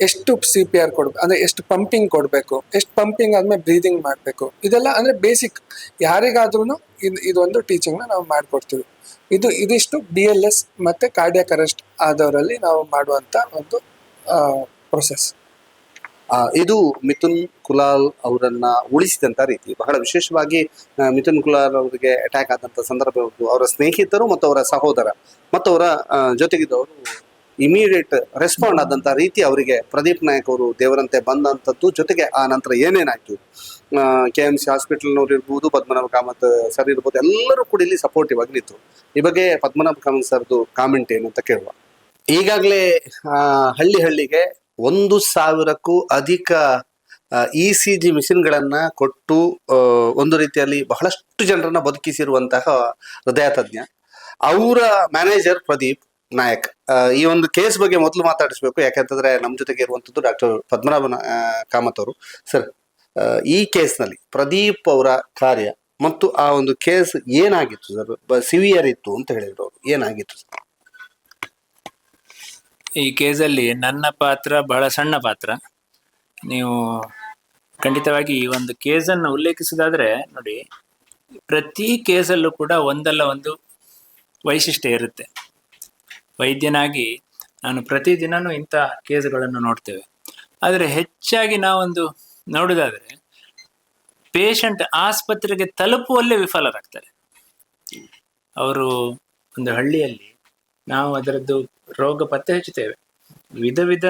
ಎಷ್ಟು ಸಿ ಪಿ ಆರ್ ಕೊಡಬೇಕು ಅಂದರೆ ಎಷ್ಟು ಪಂಪಿಂಗ್ ಕೊಡಬೇಕು, ಎಷ್ಟು ಪಂಪಿಂಗ್ ಆದಮೇಲೆ ಬ್ರೀದಿಂಗ್ ಮಾಡಬೇಕು. ಇದೆಲ್ಲ ಅಂದರೆ ಬೇಸಿಕ್ ಯಾರಿಗಾದ್ರೂ ಇದು, ಇದೊಂದು ಟೀಚಿಂಗ್ನ ನಾವು ಮಾಡಿಕೊಡ್ತೀವಿ. ಇದು, ಇದಿಷ್ಟು ಬಿ ಎಲ್ ಎಸ್ ಮತ್ತು ಕಾರ್ಡಿಯಾಕ್ ಅರೆಸ್ಟ್ ಆದವರಲ್ಲಿ ನಾವು ಮಾಡುವಂಥ ಒಂದು ಪ್ರೊಸೆಸ್ ಇದು ಮಿಥುನ್ ಕುಲಾಲ್ ಅವರನ್ನ ಉಳಿಸಿದಂತ ರೀತಿ. ಬಹಳ ವಿಶೇಷವಾಗಿ ಮಿಥುನ್ ಕುಲಾಲ್ ಅವರಿಗೆ ಅಟ್ಯಾಕ್ ಆದಂತ ಸಂದರ್ಭ ಅವರ ಸ್ನೇಹಿತರು ಮತ್ತು ಅವರ ಸಹೋದರ. ಮತ್ತು ಅವರ ಜೊತೆಗಿದ್ದವರು ಇಮಿಡಿಯೇಟ್ ರೆಸ್ಪಾಂಡ್ ಆದಂತ ರೀತಿ ಅವರಿಗೆ ಪ್ರದೀಪ್ ನಾಯಕ್ ಅವರು ದೇವರಂತೆ ಬಂದಂಥದ್ದು ಜೊತೆಗೆ ಆ ನಂತರ ಏನೇನಾಯ್ತು? ಕೆ ಎಂ ಸಿ ಹಾಸ್ಪಿಟಲ್ನವ್ರು ಇರ್ಬೋದು, ಪದ್ಮನಾಭ ಕಾಮತ್ ಸರ್ ಇರ್ಬೋದು, ಎಲ್ಲರೂ ಕೂಡ ಇಲ್ಲಿ ಸಪೋರ್ಟಿವ್ ಆಗಿ ನಿಂತು. ಈ ಬಗ್ಗೆ ಪದ್ಮನಾಭ ಕಾಮತ್ ಸರ್ದು ಕಾಮೆಂಟ್ ಏನು ಅಂತ ಕೇಳುವ. ಈಗಾಗಲೇ ಹಳ್ಳಿ ಹಳ್ಳಿಗೆ ಒಂದು ಸಾವಿರಕ್ಕೂ ಅಧಿಕ ಇ ಸಿ ಜಿ ಮಿಷಿನ್ಗಳನ್ನು ಕೊಟ್ಟು ಒಂದು ರೀತಿಯಲ್ಲಿ ಬಹಳಷ್ಟು ಜನರನ್ನ ಬದುಕಿಸಿರುವಂತಹ ಹೃದಯ ತಜ್ಞ. ಅವರ ಮ್ಯಾನೇಜರ್ ಪ್ರದೀಪ್ ನಾಯಕ್. ಈ ಒಂದು ಕೇಸ್ ಬಗ್ಗೆ ಮೊದಲು ಮಾತಾಡಿಸ್ಬೇಕು. ಯಾಕಂತಂದ್ರೆ ನಮ್ಮ ಜೊತೆಗೆ ಇರುವಂಥದ್ದು ಡಾಕ್ಟರ್ ಪದ್ಮನಾಭ ಕಾಮತ್ ಅವರು. ಸರ್ ಈ ಕೇಸ್ನಲ್ಲಿ ಪ್ರದೀಪ್ ಅವರ ಕಾರ್ಯ ಮತ್ತು ಆ ಒಂದು ಕೇಸ್ ಏನಾಗಿತ್ತು ಸರ್? ಸಿವಿಯರ್ ಇತ್ತು ಅಂತ ಹೇಳಿದ್ರು ಅವರು. ಏನಾಗಿತ್ತು ಸರ್? ಈ ಕೇಸಲ್ಲಿ ನನ್ನ ಪಾತ್ರ ಬಹಳ ಸಣ್ಣ ಪಾತ್ರ. ನೀವು ಖಂಡಿತವಾಗಿ ಈ ಒಂದು ಕೇಸನ್ನು ಉಲ್ಲೇಖಿಸೋದಾದ್ರೆ ನೋಡಿ, ಪ್ರತಿ ಕೇಸಲ್ಲೂ ಕೂಡ ಒಂದಲ್ಲ ಒಂದು ವೈಶಿಷ್ಟ್ಯ ಇರುತ್ತೆ. ವೈದ್ಯನಾಗಿ ನಾನು ಪ್ರತಿದಿನವೂ ಇಂಥ ಕೇಸ್ಗಳನ್ನು ನೋಡ್ತೇವೆ. ಆದರೆ ಹೆಚ್ಚಾಗಿ ನಾವೊಂದು ನೋಡೋದಾದರೆ ಪೇಷಂಟ್ ಆಸ್ಪತ್ರೆಗೆ ತಲುಪುವಲ್ಲೇ ವಿಫಲರಾಗ್ತಾರೆ. ಅವರು ಒಂದು ಹಳ್ಳಿಯಲ್ಲಿ ನಾವು ಅದರದ್ದು ರೋಗ ಪತ್ತೆ ಹಚ್ಚುತ್ತೇವೆ. ವಿಧ ವಿಧ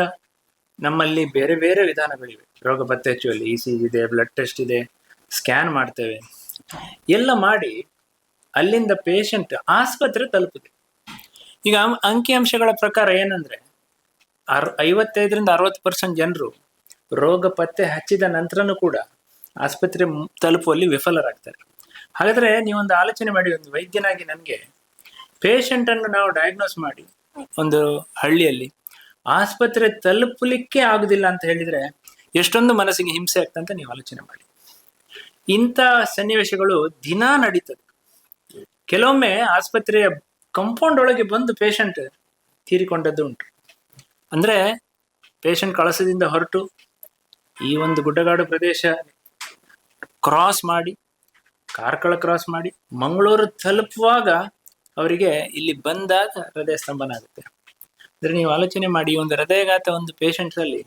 ನಮ್ಮಲ್ಲಿ ಬೇರೆ ಬೇರೆ ವಿಧಾನಗಳಿವೆ. ರೋಗ ಪತ್ತೆ ಹಚ್ಚುವಲ್ಲಿ ಇ ಸಿ ಇದೆ ಬ್ಲಡ್ ಟೆಸ್ಟ್ ಇದೆ ಸ್ಕ್ಯಾನ್ ಮಾಡ್ತೇವೆ. ಎಲ್ಲ ಮಾಡಿ ಅಲ್ಲಿಂದ ಪೇಷಂಟ್ ಆಸ್ಪತ್ರೆ ತಲುಪುತ್ತೆ. ಈಗ ಅಂಕಿಅಂಶಗಳ ಪ್ರಕಾರ ಏನಂದ್ರೆ, ಅರ್, ಐವತ್ತೈದರಿಂದ ಅರವತ್ತು ಪರ್ಸೆಂಟ್ ಜನರು ರೋಗ ಪತ್ತೆ ಹಚ್ಚಿದ ನಂತರನೂ ಕೂಡ ಆಸ್ಪತ್ರೆ ತಲುಪುವಲ್ಲಿ ವಿಫಲರಾಗ್ತಾರೆ. ಹಾಗಾದ್ರೆ ನೀವೊಂದು ಆಲೋಚನೆ ಮಾಡಿ, ಒಂದು ವೈದ್ಯನಾಗಿ ನನಗೆ ಪೇಷಂಟನ್ನು ನಾವು ಡಯಾಗ್ನೋಸ್ ಮಾಡಿ ಒಂದು ಹಳ್ಳಿಯಲ್ಲಿ ಆಸ್ಪತ್ರೆ ತಲುಪಲಿಕ್ಕೆ ಆಗುದಿಲ್ಲ ಅಂತ ಹೇಳಿದ್ರೆ ಎಷ್ಟೊಂದು ಮನಸ್ಸಿಗೆ ಹಿಂಸೆ ಆಗ್ತಂತ ನೀವು ಆಲೋಚನೆ ಮಾಡಿ. ಇಂಥ ಸನ್ನಿವೇಶಗಳು ದಿನಾ ನಡೀತದೆ. ಕೆಲವೊಮ್ಮೆ ಆಸ್ಪತ್ರೆಯ ಕಂಪೌಂಡ್ ಒಳಗೆ ಬಂದು ಪೇಷಂಟ್ ತೀರಿಕೊಂಡದ್ದು ಉಂಟು. ಅಂದ್ರೆ ಪೇಷಂಟ್ ಕಳಸದಿಂದ ಹೊರಟು ಈ ಒಂದು ಗುಡ್ಡಗಾಡು ಪ್ರದೇಶ ಕ್ರಾಸ್ ಮಾಡಿ, ಕಾರ್ಕಳ ಕ್ರಾಸ್ ಮಾಡಿ, ಮಂಗಳೂರು ತಲುಪುವಾಗ ಅವರಿಗೆ ಇಲ್ಲಿ ಬಂದಾಗ ಹೃದಯ ಸ್ತಂಭನ ಆಗುತ್ತೆ. ಅಂದ್ರೆ ನೀವು ಆಲೋಚನೆ ಮಾಡಿ ಒಂದು ಹೃದಯಘಾತ ಒಂದು ಪೇಷಂಟ್ಸಲ್ಲಿ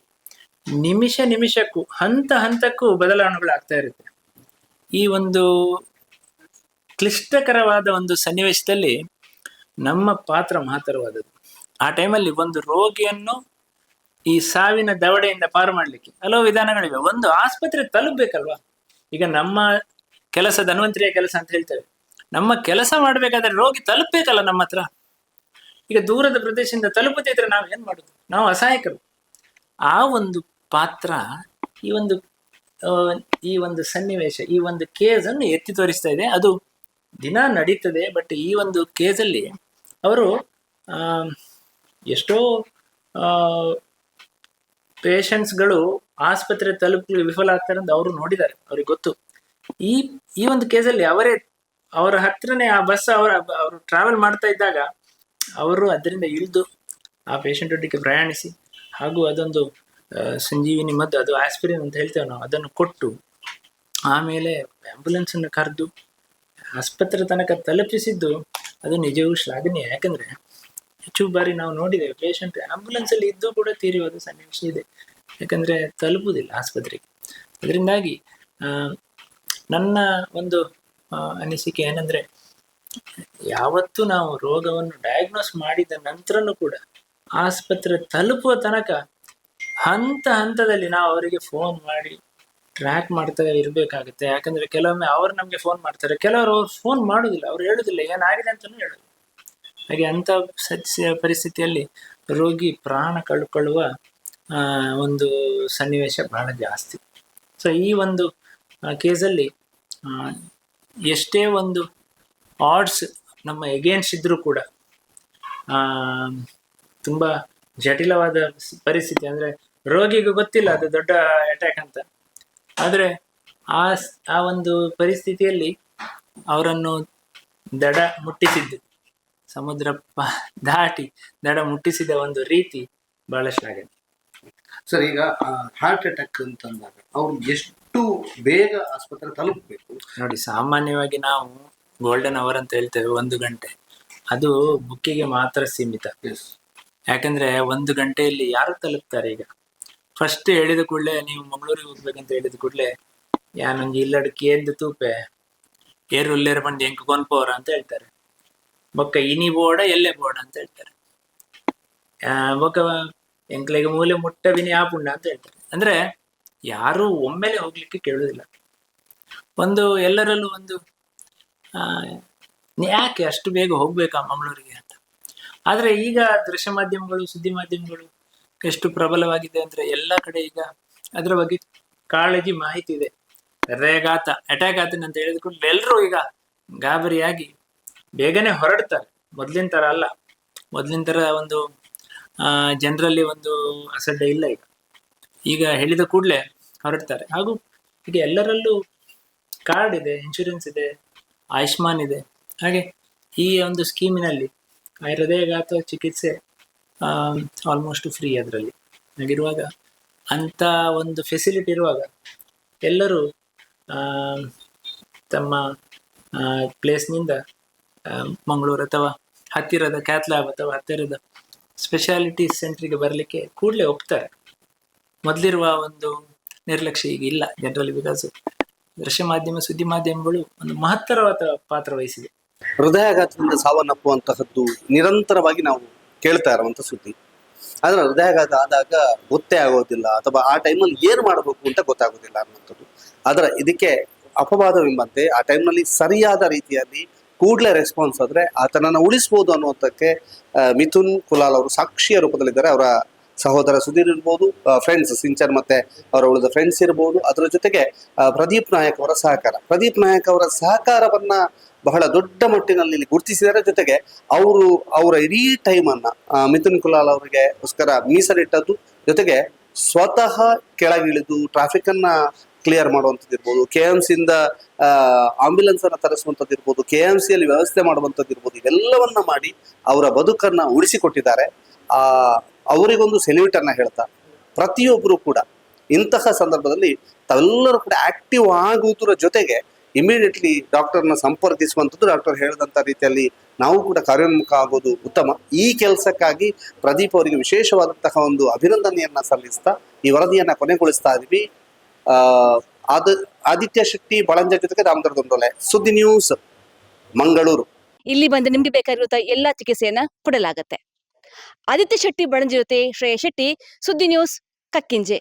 ನಿಮಿಷ ನಿಮಿಷಕ್ಕೂ, ಹಂತ ಹಂತಕ್ಕೂ ಬದಲಾವಣೆಗಳಾಗ್ತಾ ಇರುತ್ತೆ. ಈ ಒಂದು ಕ್ಲಿಷ್ಟಕರವಾದ ಒಂದು ಸನ್ನಿವೇಶದಲ್ಲಿ ನಮ್ಮ ಪಾತ್ರ ಮಹತ್ತರವಾದದ್ದು. ಆ ಟೈಮಲ್ಲಿ ಒಂದು ರೋಗಿಯನ್ನು ಈ ಸಾವಿನ ದವಡೆಯಿಂದ ಪಾರು ಮಾಡಲಿಕ್ಕೆ ಹಲವು ವಿಧಾನಗಳಿವೆ. ಒಂದು ಆಸ್ಪತ್ರೆ ತಲುಪಬೇಕಲ್ವಾ? ಈಗ ನಮ್ಮ ಕೆಲಸ ಧನ್ವಂತರಿಯ ಕೆಲಸ ಅಂತ ಹೇಳ್ತೇವೆ. ನಮ್ಮ ಕೆಲಸ ಮಾಡ್ಬೇಕಾದ್ರೆ ರೋಗಿ ತಲುಪಬೇಕಲ್ಲ ನಮ್ಮ ಹತ್ರ. ಈಗ ದೂರದ ಪ್ರದೇಶದಿಂದ ತಲುಪದಿದ್ರೆ ನಾವು ಏನ್ ಮಾಡುದು? ನಾವು ಅಸಹಾಯಕರು. ಆ ಒಂದು ಪಾತ್ರ, ಈ ಒಂದು ಈ ಒಂದು ಸನ್ನಿವೇಶ, ಈ ಒಂದು ಕೇಸ್ ಅನ್ನು ಎತ್ತಿ ತೋರಿಸ್ತಾ ಇದೆ. ಅದು ದಿನ ನಡೀತದೆ ಬಟ್ ಈ ಒಂದು ಕೇಸಲ್ಲಿ ಅವರು ಎಷ್ಟೋ ಪೇಷಂಟ್ಸ್ಗಳು ಆಸ್ಪತ್ರೆ ತಲುಪಲು ವಿಫಲ ಆಗ್ತಾರೆ ಅಂತ ಅವರು ನೋಡಿದ್ದಾರೆ, ಅವ್ರಿಗೆ ಗೊತ್ತು. ಈ ಈ ಒಂದು ಕೇಸಲ್ಲಿ ಅವರೇ ಅವರ ಹತ್ರನೇ ಆ ಬಸ್ ಅವರ, ಅವರು ಟ್ರಾವೆಲ್ ಮಾಡ್ತಾ ಇದ್ದಾಗ ಅವರು ಅದರಿಂದ ಇಳಿದು ಆ ಪೇಷಂಟ್ ಒಟ್ಟಿಗೆ ಪ್ರಯಾಣಿಸಿ ಹಾಗೂ ಅದೊಂದು ಸಂಜೀವಿನಿ ಮದ್ದು ಅದು ಆಸ್ಪಿರಿನ್ ಅಂತ ಹೇಳ್ತೇವೆ ನಾವು, ಅದನ್ನು ಕೊಟ್ಟು ಆಮೇಲೆ ಆಂಬ್ಯುಲೆನ್ಸ್ ಅನ್ನು ಕರೆದು ಆಸ್ಪತ್ರೆ ತನಕ ತಲುಪಿಸಿದ್ದು ಅದು ನಿಜವೂ ಶ್ಲಾಘನೀಯ. ಯಾಕಂದ್ರೆ ಹೆಚ್ಚು ಬಾರಿ ನಾವು ನೋಡಿದ್ದೇವೆ ಪೇಷಂಟ್ ಆಂಬ್ಯುಲೆನ್ಸ್ ಅಲ್ಲಿ ಇದ್ದು ಕೂಡ ತೀರಿ ಹೋದ ಸನ್ನಿವೇಶ ಇದೆ. ಯಾಕಂದ್ರೆ ತಲುಪುವುದಿಲ್ಲ ಆಸ್ಪತ್ರೆಗೆ. ಅದರಿಂದಾಗಿ ನನ್ನ ಒಂದು ಅನಿಸಿಕೆ ಏನಂದ್ರೆ, ಯಾವತ್ತು ನಾವು ರೋಗವನ್ನು ಡಯಾಗ್ನೋಸ್ ಮಾಡಿದ ನಂತರನೂ ಕೂಡ ಆಸ್ಪತ್ರೆ ತಲುಪುವ ತನಕ ಹಂತ ಹಂತದಲ್ಲಿ ನಾವು ಅವರಿಗೆ ಫೋನ್ ಮಾಡಿ ಟ್ರ್ಯಾಕ್ ಮಾಡ್ತಾ ಇರಬೇಕಾಗುತ್ತೆ. ಯಾಕಂದ್ರೆ ಕೆಲವೊಮ್ಮೆ ಅವ್ರು ನಮ್ಗೆ ಫೋನ್ ಮಾಡ್ತಾರೆ. ಕೆಲವರು ಅವ್ರು ಫೋನ್ ಮಾಡುದಿಲ್ಲ. ಅವ್ರು ಹೇಳುದಿಲ್ಲ. ಏನಾಗಿದೆ ಅಂತಾನೂ ಹೇಳುದು ಹಾಗೆ ಅಂತ ಸತ್ಯ ಪರಿಸ್ಥಿತಿಯಲ್ಲಿ ರೋಗಿ ಪ್ರಾಣ ಕಳ್ಕೊಳ್ಳುವ ಒಂದು ಸನ್ನಿವೇಶ ಬಹಳ ಜಾಸ್ತಿ. ಸೊ ಈ ಒಂದು ಕೇಸಲ್ಲಿ ಎಷ್ಟೇ ಒಂದು ಆಡ್ಸ್ ನಮ್ಮ ಎಗೇನ್ಸ್ಟ್ ಇದ್ರೂ ಕೂಡ ಆ, ತುಂಬಾ ಜಟಿಲವಾದ ಪರಿಸ್ಥಿತಿ. ಅಂದ್ರೆ ರೋಗಿಗೂ ಗೊತ್ತಿಲ್ಲ ಅದು ದೊಡ್ಡ ಅಟ್ಯಾಕ್ ಅಂತ. ಆದ್ರೆ ಆ ಆ ಒಂದು ಪರಿಸ್ಥಿತಿಯಲ್ಲಿ ಅವರನ್ನು ದಡ ಮುಟ್ಟಿಸಿದ್ದು ಸಮುದ್ರ ದಾಟಿ ದಡ ಮುಟ್ಟಿಸಿದ ಒಂದು ರೀತಿ ಬಹಳಷ್ಟು ಆಗಿದೆ ಸರ್ ಈಗ ಹಾರ್ಟ್ ಅಟ್ಯಾಕ್ ಅಂತಂದಾಗ ಅವ್ರು ಎಷ್ಟು ಬೇಗ ಆಸ್ಪತ್ರೆ ತಲುಪಬೇಕು. ನೋಡಿ ಸಾಮಾನ್ಯವಾಗಿ ನಾವು ಗೋಲ್ಡನ್ ಅವರ್ ಅಂತ ಹೇಳ್ತೇವೆ ಒಂದು ಗಂಟೆ. ಅದು ಬುಕ್ಕಿಗೆ ಮಾತ್ರ ಸೀಮಿತ. ಯಾಕಂದ್ರೆ ಒಂದು ಗಂಟೆಯಲ್ಲಿ ಯಾರು ತಲುಪ್ತಾರೆ ಈಗ? ಫಸ್ಟ್ ಹೇಳಿದ ಕೂಡಲೇ ನೀವು ಮಂಗಳೂರಿಗೆ ಹೋಗ್ಬೇಕಂತ ಹೇಳಿದ ಕೂಡಲೇ ಯಾ ನಂಗೆ ಇಲ್ಲಡಕ್ಕೆ ಎಂದು ತೂಪೆ. ಏರು ಉಲ್ಲೇರು ಬಂದು ಎಂಕ್ ಕೊನ್ಪೋರ ಅಂತ ಹೇಳ್ತಾರೆ. ಬೊಕ್ಕ ಇನಿ ಬೋಡ ಎಲ್ಲೆ ಬೋಡ ಅಂತ ಹೇಳ್ತಾರೆ. ಆ, ಬೊಕ್ಕ ಎಂಕ್ಲೆಗೆ ಮೂಲೆ ಮುಟ್ಟ ವಿನಿ ಆಪುಂಡ ಅಂತ ಹೇಳ್ತಾರೆ. ಅಂದ್ರೆ ಯಾರು ಒಮ್ಮೆಲೆ ಹೋಗ್ಲಿಕ್ಕೆ ಕೇಳುದಿಲ್ಲ. ಒಂದು ಎಲ್ಲರಲ್ಲೂ ಒಂದು ಯಾಕೆ ಅಷ್ಟು ಬೇಗ ಹೋಗ್ಬೇಕಾ ಮಂಗಳೂರಿಗೆ ಅಂತ. ಆದ್ರೆ ಈಗ ದೃಶ್ಯ ಮಾಧ್ಯಮಗಳು, ಸುದ್ದಿ ಮಾಧ್ಯಮಗಳು ಎಷ್ಟು ಪ್ರಬಲವಾಗಿದೆ ಅಂದ್ರೆ ಎಲ್ಲ ಕಡೆ ಈಗ ಅದರ ಬಗ್ಗೆ ಕಾಳಜಿ ಮಾಹಿತಿ ಇದೆ. ರೇಗಾತ ಅಟ್ಯಾಕ್ ಆತನ ಅಂತ ಹೇಳಿದ ಕೂಡಲೇ ಎಲ್ಲರೂ ಈಗ ಗಾಬರಿಯಾಗಿ ಬೇಗನೆ ಹೊರಡ್ತಾರೆ. ಮೊದ್ಲಿನ ತರ ಅಲ್ಲ. ಮೊದ್ಲಿನ ತರ ಒಂದು ಜನರಲ್ಲಿ ಒಂದು ಅಸಡ್ಡೆ ಇಲ್ಲ ಈಗ. ಈಗ ಹೇಳಿದ ಕೂಡಲೇ ಹೊರಡ್ತಾರೆ. ಹಾಗೂ ಈಗ ಎಲ್ಲರಲ್ಲೂ ಕಾರ್ಡ್ ಇದೆ ಇನ್ಶೂರೆನ್ಸ್ ಇದೆ, ಆಯುಷ್ಮಾನ್ ಇದೆ. ಹಾಗೆ ಈ ಒಂದು ಸ್ಕೀಮಿನಲ್ಲಿ ಹೃದಯಘಾತ ಚಿಕಿತ್ಸೆ ಆಲ್ಮೋಸ್ಟ್ ಫ್ರೀ ಅದರಲ್ಲಿ. ಹಾಗಿರುವಾಗ ಅಂತ ಒಂದು ಫೆಸಿಲಿಟಿ ಇರುವಾಗ ಎಲ್ಲರೂ ತಮ್ಮ ಪ್ಲೇಸ್ನಿಂದ ಮಂಗಳೂರು ಅಥವಾ ಹತ್ತಿರದ ಕ್ಯಾತ್ಲಾಬ್ ಅಥವಾ ಹತ್ತಿರದ ಸ್ಪೆಷಾಲಿಟಿ ಸೆಂಟ್ರಿಗೆ ಬರಲಿಕ್ಕೆ ಕೂಡಲೇ ಒಪ್ತಾರೆ ಮೊದಲಿರುವ ಒಂದು ನಿರ್ಲಕ್ಷ್ಯ ಈಗ ಇಲ್ಲ ಜನರಲ್ಲಿ ಬಿಕಾಸ್ ದೃಶ್ಯ ಮಾಧ್ಯಮ, ಸುದ್ದಿ ಮಾಧ್ಯಮಗಳು ಒಂದು ಮಹತ್ತರವಾದ ಪಾತ್ರ ವಹಿಸಿದೆ. ಹೃದಯಾಘಾತದಿಂದ ಸಾವನ್ನಪ್ಪುವಂತಹದ್ದು ನಿರಂತರವಾಗಿ ನಾವು ಕೇಳ್ತಾ ಇರುವಂತ ಸುದ್ದಿ. ಆದ್ರೆ ಹೃದಯಾಘಾತ ಆದಾಗ ಗೊತ್ತೇ ಆಗೋದಿಲ್ಲ ಅಥವಾ ಆ ಟೈಮಲ್ಲಿ ಏನು ಮಾಡಬೇಕು ಅಂತ ಗೊತ್ತಾಗೋದಿಲ್ಲ ಅನ್ನುವಂಥದ್ದು. ಆದ್ರೆ ಇದಕ್ಕೆ ಅಪವಾದವೆಂಬಂತೆ ಆ ಟೈಮ್ನಲ್ಲಿ ಸರಿಯಾದ ರೀತಿಯಲ್ಲಿ ಕೂಡಲೇ ರೆಸ್ಪಾನ್ಸ್ ಆದ್ರೆ ಆತನನ್ನು ಉಳಿಸ್ಬೋದು ಅನ್ನುವಂಥಕ್ಕೆ ಮಿಥುನ್ ಕುಲಾಲ್ ಅವರು ಸಾಕ್ಷಿಯ ರೂಪದಲ್ಲಿದ್ದಾರೆ. ಅವರ ಸಹೋದರ ಸುಧೀರ್ ಇರ್ಬೋದು ಫ್ರೆಂಡ್ಸ್ ಸಿಂಚರ್ ಮತ್ತೆ ಅವರ ಉಳಿದ ಫ್ರೆಂಡ್ಸ್ ಇರ್ಬೋದು. ಅದರ ಜೊತೆಗೆ ಪ್ರದೀಪ್ ನಾಯಕ್ ಅವರ ಸಹಕಾರ. ಪ್ರದೀಪ್ ನಾಯಕ್ ಅವರ ಸಹಕಾರವನ್ನ ಬಹಳ ದೊಡ್ಡ ಮಟ್ಟಿನಲ್ಲಿ ಇಲ್ಲಿ ಗುರುತಿಸಿದರ ಜೊತೆಗೆ ಅವರು, ಅವರ ಇಡೀ ಟೈಮ್ ಅನ್ನ ಮಿಥುನ್ ಕುಲಾಲ್ ಅವರಿಗೆ ಗೋಸ್ಕರ ಮೀಸಲಿಟ್ಟದ್ದು. ಜೊತೆಗೆ ಸ್ವತಃ ಕೆಳಗಿಳಿದು ಟ್ರಾಫಿಕ್ ಅನ್ನ ಕ್ಲಿಯರ್ ಮಾಡುವಂಥದ್ದು ಇರ್ಬೋದು. ಕೆ ಎಂ ಸಿಯಿಂದ ಆಂಬ್ಯುಲೆನ್ಸ್ ಅನ್ನ ತರಿಸುವಂಥದ್ದು ಇರ್ಬೋದು. ಕೆ ಎಂ ಸಿಯಲ್ಲಿ ವ್ಯವಸ್ಥೆ ಮಾಡುವಂಥದ್ದು ಇರ್ಬೋದು. ಇವೆಲ್ಲವನ್ನ ಮಾಡಿ ಅವರ ಬದುಕನ್ನ ಉಳಿಸಿಕೊಟ್ಟಿದ್ದಾರೆ. ಆ ಅವರಿಗೊಂದು ಸೆಲ್ಯೂಟ್ ಅನ್ನ ಹೇಳ್ತಾ ಪ್ರತಿಯೊಬ್ಬರು ಕೂಡ ಇಂತಹ ಸಂದರ್ಭದಲ್ಲಿ ತಾವೆಲ್ಲರೂ ಕೂಡ ಆಕ್ಟಿವ್ ಆಗುವುದರ ಜೊತೆಗೆ ಇಮಿಡಿಯೇಟ್ಲಿ ಡಾಕ್ಟರ್ನ ಸಂಪರ್ಕಿಸುವಂಥದ್ದು ಡಾಕ್ಟರ್ ಹೇಳಿದಂಥ ರೀತಿಯಲ್ಲಿ ನಾವು ಕೂಡ ಕಾರ್ಯೋನ್ಮುಖ ಆಗೋದು ಉತ್ತಮ. ಈ ಕೆಲಸಕ್ಕಾಗಿ ಪ್ರದೀಪ್ ಅವರಿಗೆ ವಿಶೇಷವಾದಂತಹ ಒಂದು ಅಭಿನಂದನೆಯನ್ನ ಸಲ್ಲಿಸ್ತಾ, ಈ ವರದಿಯನ್ನ ಕೊನೆಗೊಳಿಸ್ತಾ ಇದ್ವಿ ಆದ, ಆದಿತ್ಯ ಶೆಟ್ಟಿ ಬಳಂಜ ಜೊತೆಗೆ ರಾಮದರ್ ಸುದ್ದಿ ನ್ಯೂಸ್ ಮಂಗಳೂರು. ಇಲ್ಲಿ ಬಂದು ನಿಮ್ಗೆ ಬೇಕಾಗಿರುವಂತಹ ಎಲ್ಲಾ ಚಿಕಿತ್ಸೆಯನ್ನ ಕೊಡಲಾಗುತ್ತೆ. ಆದಿತ್ಯ ಶೆಟ್ಟಿ ಬಣಜಿ ಜೊತೆ ಶ್ರೇಯ ಶೆಟ್ಟಿ ಸುದ್ದಿ ನ್ಯೂಸ್ ಕಕ್ಕಿಂಜೆ.